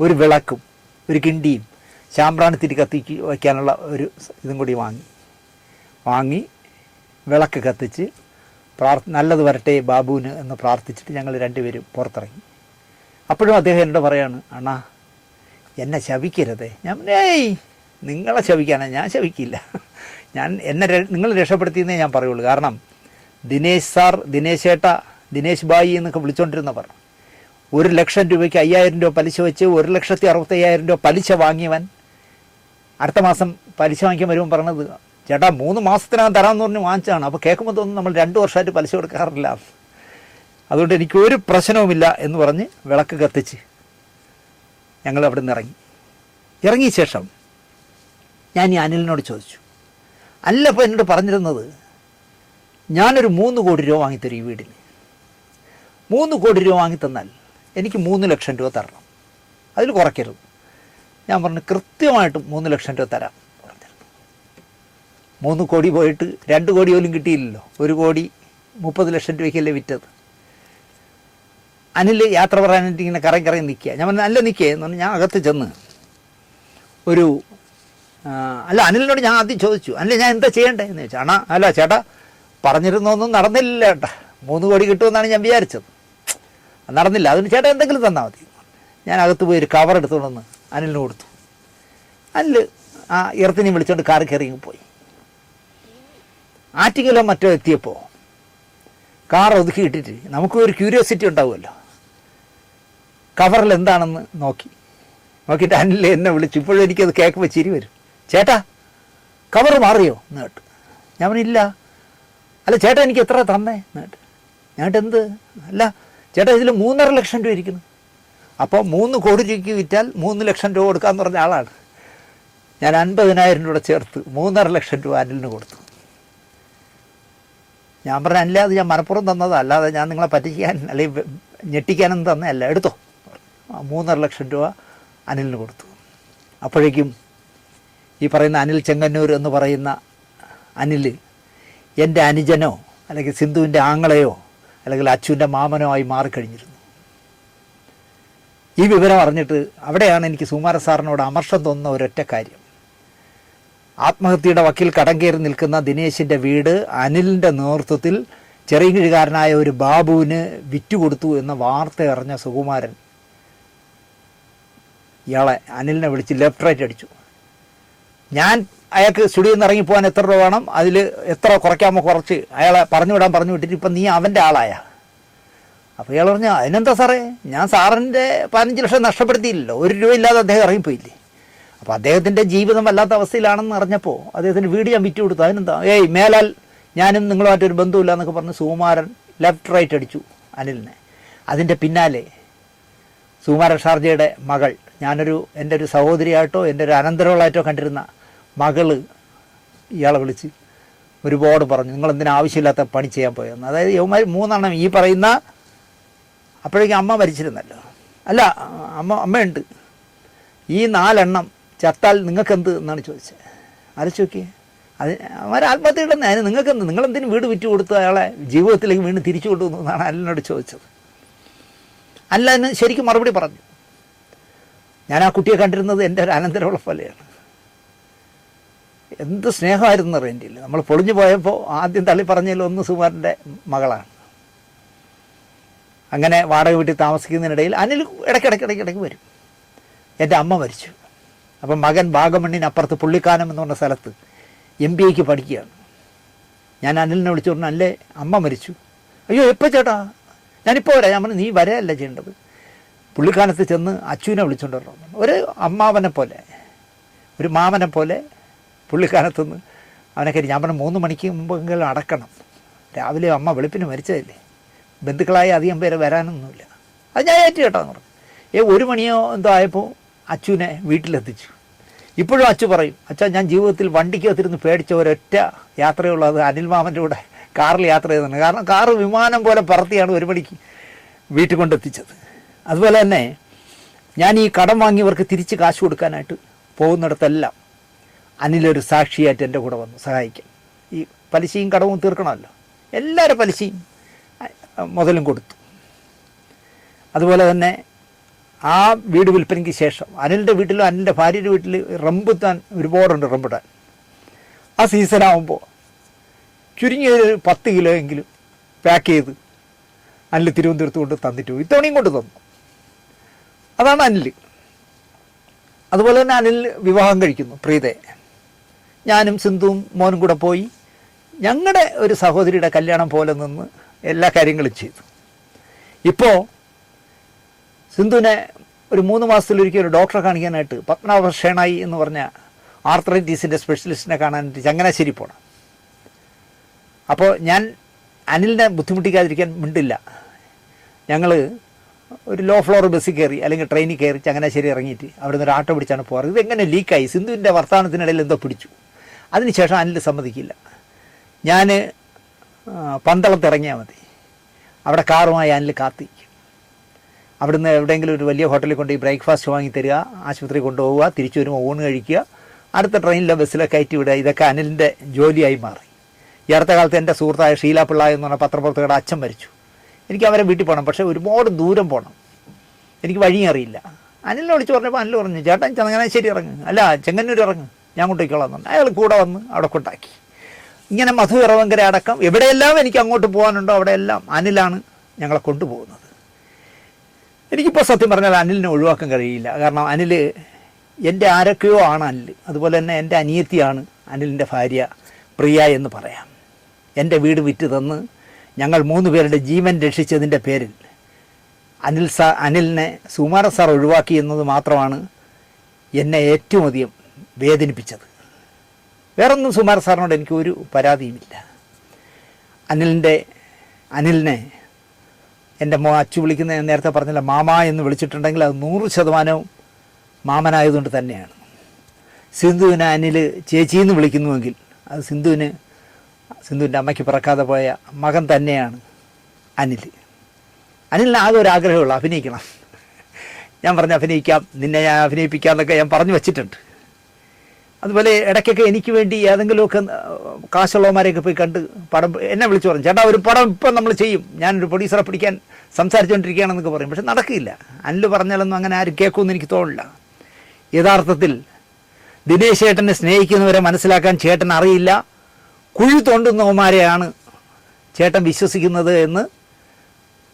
ഒരു വിളക്കും ഒരു കിണ്ടിയും ശാമ്പ്രാണിത്തിരി കത്തിക്ക് വയ്ക്കാനുള്ള ഒരു ഇതും കൂടി വാങ്ങി. വാങ്ങി വിളക്ക് കത്തിച്ച് പ്രാർ നല്ലത് വരട്ടെ ബാബുവിന് എന്ന് പ്രാർത്ഥിച്ചിട്ട് ഞങ്ങൾ രണ്ടുപേരും പുറത്തിറങ്ങി. അപ്പോഴും അദ്ദേഹം എന്നോട് പറയാണ് അണ്ണാ എന്നെ ശവിക്കരുതേ ഞാൻ ഏയ് നിങ്ങളെ ശപിക്കാനാ ഞാൻ ശവിക്കില്ല ഞാൻ എന്നെ നിങ്ങൾ രക്ഷപ്പെടുത്തിയെന്നേ ഞാൻ പറയുള്ളൂ. കാരണം ദിനേശ് സാർ ദിനേശ് ദിനേശ് ബായി എന്നൊക്കെ വിളിച്ചുകൊണ്ടിരുന്നവർ ഒരു ലക്ഷം രൂപയ്ക്ക് അയ്യായിരം രൂപ പലിശ വെച്ച് ഒരു ലക്ഷത്തി അറുപത്തയ്യായിരം രൂപ പലിശ വാങ്ങിയവൻ അടുത്ത മാസം പലിശ വാങ്ങിക്കാൻ വരുമ്പോൾ പറഞ്ഞത് ചേട്ടാ മൂന്ന് മാസത്തിനകം തരാമെന്ന് പറഞ്ഞ് വാങ്ങിച്ചതാണ്. അപ്പോൾ കേൾക്കുമ്പോൾ തോന്നുന്നു നമ്മൾ രണ്ട് വർഷമായിട്ട് പലിശ കൊടുക്കാറില്ല. അതുകൊണ്ട് എനിക്ക് ഒരു പ്രശ്നവുമില്ല എന്ന് പറഞ്ഞ് വിളക്ക് കത്തിച്ച് ഞങ്ങൾ അവിടെ നിന്ന് ഇറങ്ങി. ഇറങ്ങിയ ശേഷം ഞാൻ ഈ അനിലിനോട് ചോദിച്ചു. അല്ലപ്പോൾ എന്നോട് പറഞ്ഞിരുന്നത് ഞാനൊരു മൂന്ന് കോടി രൂപ വാങ്ങിത്തരും ഈ വീടിന്. മൂന്ന് കോടി രൂപ വാങ്ങി തന്നാൽ എനിക്ക് മൂന്ന് ലക്ഷം രൂപ തരണം. അതിൽ കുറയ്ക്കരുത്. ഞാൻ പറഞ്ഞു കൃത്യമായിട്ടും മൂന്ന് ലക്ഷം രൂപ തരാം. പറഞ്ഞിരുന്നു മൂന്ന് കോടി പോയിട്ട് രണ്ട് കോടി പോലും കിട്ടിയില്ലല്ലോ. ഒരു കോടി മുപ്പത് ലക്ഷം രൂപയ്ക്കല്ലേ വിറ്റത്. അനിൽ യാത്ര പറയാനായിട്ട് ഇങ്ങനെ കറങ്ങി കറങ്ങി നിൽക്കുക. ഞാൻ പറഞ്ഞു അല്ല നിൽക്കുക എന്ന് പറഞ്ഞാൽ ഞാൻ അകത്ത് ചെന്ന് ഒരു അല്ല അനിലിനോട് ഞാൻ ആദ്യം ചോദിച്ചു അല്ല ഞാൻ എന്താ ചെയ്യണ്ടേ എന്ന് ചോദിച്ചു. അണ അല്ല ചേട്ടാ പറഞ്ഞിരുന്നൊന്നും നടന്നില്ല ചേട്ടാ മൂന്ന് കോടി കിട്ടുമെന്നാണ് ഞാൻ വിചാരിച്ചത്. നടന്നില്ല. അതിന് ചേട്ടൻ എന്തെങ്കിലും തന്നാൽ മതി. ഞാൻ അകത്ത് പോയി ഒരു കവർ എടുത്തുകൊണ്ട് വന്ന് അനിലിന് കൊടുത്തു. അനിൽ ആ ഇറത്തിനെയും വിളിച്ചുകൊണ്ട് കാറി കയറി പോയി. ആറ്റിക്കലോ മറ്റോ എത്തിയപ്പോൾ കാർ ഒതുക്കി ഇട്ടിട്ട് നമുക്ക് ഒരു ക്യൂരിയോസിറ്റി ഉണ്ടാവുമല്ലോ. കവറിൽ എന്താണെന്ന് നോക്കി. നോക്കിയിട്ട് അനിൽ എന്നെ വിളിച്ചു. ഇപ്പോഴും എനിക്കത് കേൾക്കുമ്പോൾ ചിരി വരും. ചേട്ടാ കവർ മാറിയോ? എന്ന് ഞാൻ പറഞ്ഞില്ല അല്ല ചേട്ടാ എനിക്ക് എത്ര തന്നേ? എന്ന് ഞാൻ എന്ത്? അല്ല ചേട്ടാ ഇതിൽ മൂന്നര ലക്ഷം രൂപ ഇരിക്കുന്നു. അപ്പോൾ മൂന്ന് കോടി രൂപയ്ക്ക് വിറ്റാൽ മൂന്ന് ലക്ഷം രൂപ കൊടുക്കാമെന്ന് പറഞ്ഞ ആളാണ്. ഞാൻ അൻപതിനായിരം രൂപ ചേർത്ത് മൂന്നര ലക്ഷം രൂപ അനിലിന് കൊടുത്തു. ഞാൻ പറഞ്ഞ അത് ഞാൻ മനപ്പുറം തന്നതാ അല്ലാതെ ഞാൻ നിങ്ങളെ പറ്റിക്കാൻ അല്ലെങ്കിൽ ഞെട്ടിക്കാനൊന്നും തന്നതല്ല എടുത്തോ. മൂന്നര ലക്ഷം രൂപ അനിലിന് കൊടുത്തു. അപ്പോഴേക്കും ഈ പറയുന്ന അനിൽ ചെങ്ങന്നൂർ എന്ന് പറയുന്ന അനിൽ എന്റെ അനുജനോ അല്ലെങ്കിൽ സിന്ധുവിന്റെ ആങ്ങളെയോ അല്ലെങ്കിൽ അച്ചുവിന്റെ മാമനോ ആയി മാറിക്കഴിഞ്ഞിരുന്നു. ഈ വിവരം അറിഞ്ഞിട്ട് അവിടെയാണ് എനിക്ക് സുമാര സാറിനോട് അമർഷം തോന്നുന്ന ഒരൊറ്റ കാര്യം. ആത്മഹത്യയുടെ വക്കിൽ കടം കയറി നിൽക്കുന്ന ദിനേശിന്റെ വീട് അനിലിന്റെ നേതൃത്വത്തിൽ ചെറിയ കിഴുകാരനായ ഒരു ബാബുവിന് വിറ്റുകൊടുത്തു എന്ന വാർത്ത അറിഞ്ഞ സുകുമാരൻ ഇയാളെ അനിലിനെ വിളിച്ച് ലെഫ്റ്റ് റൈറ്റ് അടിച്ചു. ഞാൻ അയാൾക്ക് സ്റ്റുഡിയോയിൽ നിന്ന് ഇറങ്ങിപ്പോകാൻ എത്ര രൂപ വേണം? അതിൽ എത്ര കുറയ്ക്കാമോ കുറച്ച് അയാളെ പറഞ്ഞു വിടാൻ പറഞ്ഞു വിട്ടിട്ട് ഇപ്പം നീ അവന്റെ ആളായ. അപ്പോൾ ഇയാൾ പറഞ്ഞു അതിനെന്താ സാറേ? ഞാൻ സാറിന്റെ പതിനഞ്ച് ലക്ഷം നഷ്ടപ്പെടുത്തിയില്ലല്ലോ. ഒരു രൂപ ഇല്ലാതെ അദ്ദേഹം ഇറങ്ങിപ്പോയില്ലേ? അപ്പോൾ അദ്ദേഹത്തിന്റെ ജീവിതം വല്ലാത്ത അവസ്ഥയിലാണെന്ന് അറിഞ്ഞപ്പോൾ അദ്ദേഹത്തിന്റെ വീട് ഞാൻ വിറ്റ് കൊടുത്തു. അതിനെന്താ? ഏയ് മേലാൽ ഞാനും നിങ്ങളുമായിട്ടൊരു ബന്ധമില്ല എന്നൊക്കെ പറഞ്ഞ് സുകുമാരൻ ലെഫ്റ്റ് റൈറ്റ് അടിച്ചു അനിലിനെ. അതിന്റെ പിന്നാലെ സുകുമാരൻ ഷാർജയുടെ മകൾ ഞാനൊരു എന്റെ ഒരു സഹോദരിയായിട്ടോ എന്റെ ഒരു അനന്തരവളായിട്ടോ കണ്ടിരുന്ന മകൾ ഇയാളെ വിളിച്ച് ഒരുപാട് പറഞ്ഞു. നിങ്ങൾ എന്തിനാ ആവശ്യമില്ലാത്ത പണി ചെയ്യാൻ പോയെന്ന്. അതായത് യവന്മാർ മൂന്നെണ്ണം ഈ പറയുന്ന അപ്പോഴേക്കും അമ്മ മരിച്ചിരുന്നല്ലോ. അല്ല അമ്മ അമ്മയുണ്ട്. ഈ നാലെണ്ണം ചത്താൽ നിങ്ങൾക്കെന്ത് എന്നാണ് ചോദിച്ചത് ആലോചിച്ച് നോക്കിയേ. അത് അവരെ ആത്മഹത്യ ഇടുന്ന അതിന് നിങ്ങൾക്കെന്ത്? നിങ്ങളെന്തിനും വീട് വിറ്റ് കൊടുത്ത് അയാളെ ജീവിതത്തിലേക്ക് വീണ്ടും തിരിച്ചു കൊണ്ടുവന്നു എന്നാണ് അല്ലനോട് ചോദിച്ചത്. അല്ല അതിന് ശരിക്കും മറുപടി പറഞ്ഞു. ഞാൻ ആ കുട്ടിയെ കണ്ടിരുന്നത് എന്റെ ഒരു അനന്തരമുള്ള പോലെയാണ്. എന്ത് സ്നേഹമായിരുന്നു അറിയേണ്ടിയില്ല. നമ്മൾ പൊളിഞ്ഞു പോയപ്പോൾ ആദ്യം തള്ളി പറഞ്ഞതിൽ ഒന്ന് സുമാറിന്റെ മകളാണ്. അങ്ങനെ വാടക വീട്ടിൽ താമസിക്കുന്നതിനിടയിൽ അനിൽ ഇടയ്ക്കിടയ്ക്ക് ഇടയ്ക്കിടയ്ക്ക് വരും. എന്റെ അമ്മ മരിച്ചു. അപ്പം മകൻ ഭാഗമണ്ണിനപ്പുറത്ത് പുള്ളിക്കാനം എന്ന് പറഞ്ഞ സ്ഥലത്ത് എം ബി എക്ക് പഠിക്കുകയാണ്. ഞാൻ അനിലിനെ വിളിച്ചു പറഞ്ഞു അല്ലേ അമ്മ മരിച്ചു. അയ്യോ എപ്പോൾ ചേട്ടാ? ഞാനിപ്പോൾ വരാം. ഞാൻ പറഞ്ഞു നീ വരെയല്ല ചെയ്യേണ്ടത്. പുള്ളിക്കാനത്ത് ചെന്ന് അച്ചുവിനെ വിളിച്ചുകൊണ്ട് വരണം. ഒരു അമ്മാവനെ പോലെ ഒരു മാമനെ പോലെ പുള്ളിക്കാനത്തുനിന്ന് അവനെ കയറി ഞാൻ പറഞ്ഞു മൂന്ന് മണിക്ക് മുമ്പെങ്കിലും അടക്കണം. രാവിലെ അമ്മ വെളുപ്പിന് മരിച്ചതല്ലേ. ബന്ധുക്കളായി അധികം പേര് വരാനൊന്നുമില്ല. അത് ഞാൻ ഏറ്റു കേട്ടോ എന്ന് പറഞ്ഞു. ഏ ഒരു മണിയോ എന്തോ ആയപ്പോൾ അച്ചുവിനെ വീട്ടിലെത്തിച്ചു. ഇപ്പോഴും അച്ചു പറയും അച്ഛാ ഞാൻ ജീവിതത്തിൽ വണ്ടിക്കകത്തിരുന്ന് പേടിച്ച ഒരൊറ്റ യാത്രയുള്ളത് അനിൽ മാമന്റെ കൂടെ കാറിൽ യാത്ര ചെയ്തതാണ്. കാരണം കാറ് വിമാനം പോലെ പറത്തിയാണ് ഒരു മണിക്ക് വീട്ടിൽ കൊണ്ടെത്തിച്ചത്. അതുപോലെ തന്നെ ഞാൻ ഈ കടം വാങ്ങിയവർക്ക് തിരിച്ച് കാശ് കൊടുക്കാനായിട്ട് പോകുന്നിടത്തെല്ലാം അനിലൊരു സാക്ഷിയായിട്ട് എന്റെ കൂടെ വന്നു സഹായിക്കാൻ. ഈ പലിശയും കടവും തീർക്കണമല്ലോ. എല്ലാവരും പലിശയും മുതലും കൊടുത്തു. അതുപോലെ തന്നെ ആ വീട് വിൽപ്പനയ്ക്ക് ശേഷം അനിലിന്റെ വീട്ടിലും അനിലിന്റെ ഭാര്യയുടെ വീട്ടിൽ റംബുത്താൻ ഒരുപാടുണ്ട് റംബുട്ടാൻ ആ സീസണാകുമ്പോൾ ചുരുങ്ങിയ ഒരു പത്ത് കിലോ എങ്കിലും പാക്ക് ചെയ്ത് അനിൽ തിരുവനന്തപുരത്ത് കൊണ്ട് തന്നിട്ട് പോയി. ഇത്തവണയും കൊണ്ട് തന്നു. അതാണ് അനിൽ. അതുപോലെ തന്നെ അനിൽ വിവാഹം കഴിക്കുന്നു പ്രീതയെ. ഞാനും സിന്ധുവും മോനും കൂടെ പോയി ഞങ്ങളുടെ ഒരു സഹോദരിയുടെ കല്യാണം പോലെ നിന്ന് എല്ലാ കാര്യങ്ങളും ചെയ്തു. ഇപ്പോൾ സിന്ധുവിനെ ഒരു മൂന്ന് മാസത്തിലൊരിക്കൽ ഒരു ഡോക്ടറെ കാണിക്കാനായിട്ട് പത്മനാഭ ഷേണായി എന്ന് പറഞ്ഞ ആർത്രൈറ്റീസിന്റെ സ്പെഷ്യലിസ്റ്റിനെ കാണാനായിട്ട് ചങ്ങനാശ്ശേരി പോകണം അപ്പോൾ ഞാൻ അനിലിനെ ബുദ്ധിമുട്ടിക്കാതിരിക്കാൻ മിണ്ടില്ല. ഞങ്ങൾ ഒരു ലോ ഫ്ലോർ ബസ്സിൽ കയറി അല്ലെങ്കിൽ ട്രെയിനിൽ കയറി ചങ്ങനാശ്ശേരി ഇറങ്ങിയിട്ട് അവിടെ നിന്ന് ഒരു ആട്ടോ പിടിച്ചാണ് പോകാറ്. ഇതെങ്ങനെ ലീക്കായി സിന്ധുവിന്റെ വർത്തമാനത്തിനിടയിൽ എന്തോ പിടിച്ചു. അതിനുശേഷം അനിൽ സമ്മതിക്കില്ല. ഞാൻ പന്തളത്ത് ഇറങ്ങിയാൽ മതി. അവിടെ കാറുമായി അനിൽ കാത്തിരിക്കും. അവിടുന്ന് എവിടെയെങ്കിലും ഒരു വലിയ ഹോട്ടലിൽ കൊണ്ട് ഈ ബ്രേക്ക്ഫാസ്റ്റ് വാങ്ങി തരിക ആശുപത്രി കൊണ്ടുപോവുക തിരിച്ചു വരുമ്പോൾ ഊണ് കഴിക്കുക അടുത്ത ട്രെയിനിലോ ബസ്സിലോ കയറ്റി വിടുക ഇതൊക്കെ അനിലിന്റെ ജോലിയായി മാറി. ഈ അടുത്ത കാലത്ത് എന്റെ സുഹൃത്തായ ഷീല എന്ന് പറഞ്ഞ പത്രപ്രവർത്തകരുടെ അച്ഛൻ മരിച്ചു. എനിക്ക് അവരെ വീട്ടിൽ പോകണം പക്ഷേ ഒരുപാട് ദൂരം പോകണം. എനിക്ക് വഴിയും അറിയില്ല അനിലിനെ വിളിച്ച് പറഞ്ഞപ്പോൾ അനിൽ പറഞ്ഞു ചേട്ടൻ ചങ്ങനാശ്ശേരി ഇറങ്ങും. അല്ല ചെങ്ങന്നൂർ ഇറങ്ങ്. ഞാൻ കൊണ്ടുപോയിക്കോളാം എന്ന്. അയാൾ കൂടെ വന്ന് അവിടെ കൊണ്ടാക്കി. ഇങ്ങനെ മധു ഇറവങ്കര അടക്കം എവിടെയെല്ലാം എനിക്ക് അങ്ങോട്ട് പോകാനുണ്ടോ അവിടെയെല്ലാം അനിലാണ് ഞങ്ങളെ കൊണ്ടുപോകുന്നത്. എനിക്കിപ്പോൾ സത്യം പറഞ്ഞാൽ അനിലിനെ ഒഴിവാക്കാൻ കഴിയില്ല. കാരണം അനിൽ എന്റെ ആരൊക്കെയോ ആണ് അനിൽ. അതുപോലെ തന്നെ എന്റെ അനിയത്തിയാണ് അനിലിന്റെ ഭാര്യ പ്രിയ എന്ന് പറയാം. എന്റെ വീട് വിറ്റ് തന്ന് ഞങ്ങൾ മൂന്ന് പേരുടെ ജീവൻ രക്ഷിച്ചതിന്റെ പേരിൽ അനിൽ സാർ അനിലിനെ സുമാര സാർ ഒഴിവാക്കി എന്നത് മാത്രമാണ് എന്നെ ഏറ്റവും അധികം വേദനിപ്പിച്ചത്. വേറൊന്നും സുമാർ സാറിനോട് എനിക്ക് ഒരു പരാതിയുമില്ല. അനിലിന്റെ അനിലിനെ എന്റെ മോ അച്ചു വിളിക്കുന്ന നേരത്തെ പറഞ്ഞില്ല മാമ എന്ന് വിളിച്ചിട്ടുണ്ടെങ്കിൽ അത് നൂറ് ശതമാനവും മാമനായതുകൊണ്ട് തന്നെയാണ്. സിന്ധുവിനെ അനിൽ ചേച്ചി എന്ന് വിളിക്കുന്നുവെങ്കിൽ അത് സിന്ധുവിന് സിന്ധുവിന്റെ അമ്മയ്ക്ക് പിറക്കാതെ പോയ മകൻ തന്നെയാണ് അനിൽ അനിലിന് ആകെ ഒരു ആഗ്രഹമുള്ളൂ അഭിനയിക്കണം. ഞാൻ പറഞ്ഞ് അഭിനയിക്കാം നിന്നെ ഞാൻ അഭിനയിപ്പിക്കാം എന്നൊക്കെ ഞാൻ പറഞ്ഞു വെച്ചിട്ടുണ്ട്. അതുപോലെ ഇടയ്ക്കൊക്കെ എനിക്ക് വേണ്ടി ഏതെങ്കിലുമൊക്കെ കാശുള്ളവന്മാരെയൊക്കെ പോയി കണ്ട് പടം എന്നെ വിളിച്ചു പറഞ്ഞു ചേട്ടാ ഒരു പടം ഇപ്പം നമ്മൾ ചെയ്യും. ഞാനൊരു പ്രൊഡ്യൂസറെ പിടിക്കാൻ സംസാരിച്ചുകൊണ്ടിരിക്കുകയാണെന്നൊക്കെ പറയും. പക്ഷെ നടക്കില്ല. അനിൽ പറഞ്ഞാലൊന്നും അങ്ങനെ ആരും കേൾക്കുമെന്ന് എനിക്ക് തോന്നില്ല യഥാർത്ഥത്തിൽ ദിനേശ് ചേട്ടനെ സ്നേഹിക്കുന്നവരെ മനസ്സിലാക്കാൻ ചേട്ടൻ അറിയില്ല. കുഴി തോണ്ടുന്നവന്മാരെയാണ് ചേട്ടൻ വിശ്വസിക്കുന്നത് എന്ന്.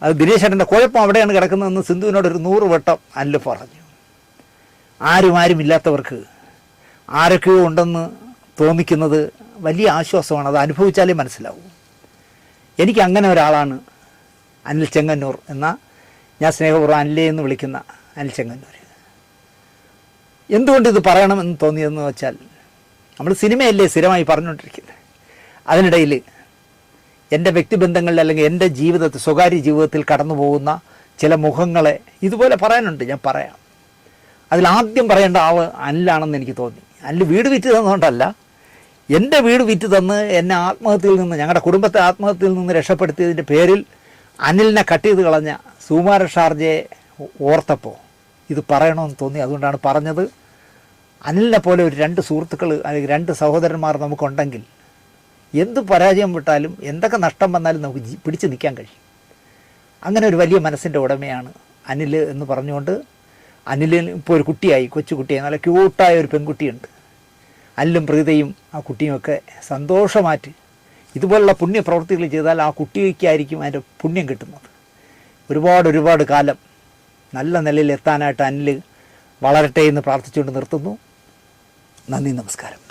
അത് ദിനേശ് ചേട്ടന്റെ കുഴപ്പം അവിടെയാണ് കിടക്കുന്നതെന്ന് സിന്ധുവിനോട് ഒരു നൂറ് വട്ടം അനിൽ പറഞ്ഞു. ആരും ആരും ഇല്ലാത്തവർക്ക് ആരൊക്കെയോ ഉണ്ടെന്ന് തോന്നിക്കുന്നത് വലിയ ആശ്വാസമാണ്. അത് അനുഭവിച്ചാലേ മനസ്സിലാവും. എനിക്ക് അങ്ങനെ ഒരാളാണ് അനിൽ ചെങ്ങന്നൂർ എന്ന ഞാൻ സ്നേഹപൂർവം അനിലേ എന്ന് വിളിക്കുന്ന അനിൽ ചെങ്ങന്നൂർ എന്തുകൊണ്ട് ഇത് പറയണമെന്ന് തോന്നിയതെന്ന് വെച്ചാൽ നമ്മൾ സിനിമയല്ലേ സ്ഥിരമായി പറഞ്ഞുകൊണ്ടിരിക്കുന്നത്. അതിനിടയിൽ എന്റെ വ്യക്തിബന്ധങ്ങളിൽ അല്ലെങ്കിൽ എന്റെ ജീവിതത്തിൽ സ്വകാര്യ ജീവിതത്തിൽ കടന്നു പോകുന്ന ചില മുഖങ്ങളെ ഇതുപോലെ പറയാനുണ്ട് ഞാൻ പറയാം. അതിൽ ആദ്യം പറയേണ്ട ആവ് അനിലാണെന്ന് എനിക്ക് തോന്നി. അനിൽ വീട് വിറ്റ് തന്നുകൊണ്ടല്ല എന്റെ വീട് വിറ്റ് തന്ന് എന്നെ ആത്മഹത്യയിൽ നിന്ന് ഞങ്ങളുടെ കുടുംബത്തെ ആത്മഹത്യയിൽ നിന്ന് രക്ഷപ്പെടുത്തിയതിന്റെ പേരിൽ അനിലിനെ കട്ട് ചെയ്ത് കളഞ്ഞ സുമാര ഷാർജയെ ഓർത്തപ്പോൾ ഇത് പറയണമെന്ന് തോന്നി അതുകൊണ്ടാണ് പറഞ്ഞത്. അനിലിനെ പോലെ ഒരു രണ്ട് സുഹൃത്തുക്കൾ അല്ലെങ്കിൽ രണ്ട് സഹോദരന്മാർ നമുക്കുണ്ടെങ്കിൽ എന്ത് പരാജയം വിട്ടാലും എന്തൊക്കെ നഷ്ടം വന്നാലും നമുക്ക് പിടിച്ചു നിൽക്കാൻ കഴിയും. അങ്ങനെ ഒരു വലിയ മനസ്സിന്റെ ഉടമയാണ് അനിൽ എന്ന് പറഞ്ഞുകൊണ്ട് അനിലിന് ഇപ്പോൾ ഒരു കുട്ടിയായി കൊച്ചു കുട്ടിയായി നല്ല ക്യൂട്ടായ ഒരു പെൺകുട്ടിയുണ്ട്. അനിലും പ്രീതയും ആ കുട്ടിയുമൊക്കെ സന്തോഷമാറ്റ് ഇതുപോലുള്ള പുണ്യപ്രവൃത്തികൾ ചെയ്താൽ ആ കുട്ടിക്കായിരിക്കും അതിന്റെ പുണ്യം കിട്ടുന്നത്. ഒരുപാട് ഒരുപാട് കാലം നല്ല നിലയിൽ എത്താനായിട്ട് അനിൽ വളരട്ടെ എന്ന് പ്രാർത്ഥിച്ചുകൊണ്ട് നിർത്തുന്നു. നന്ദി നമസ്കാരം.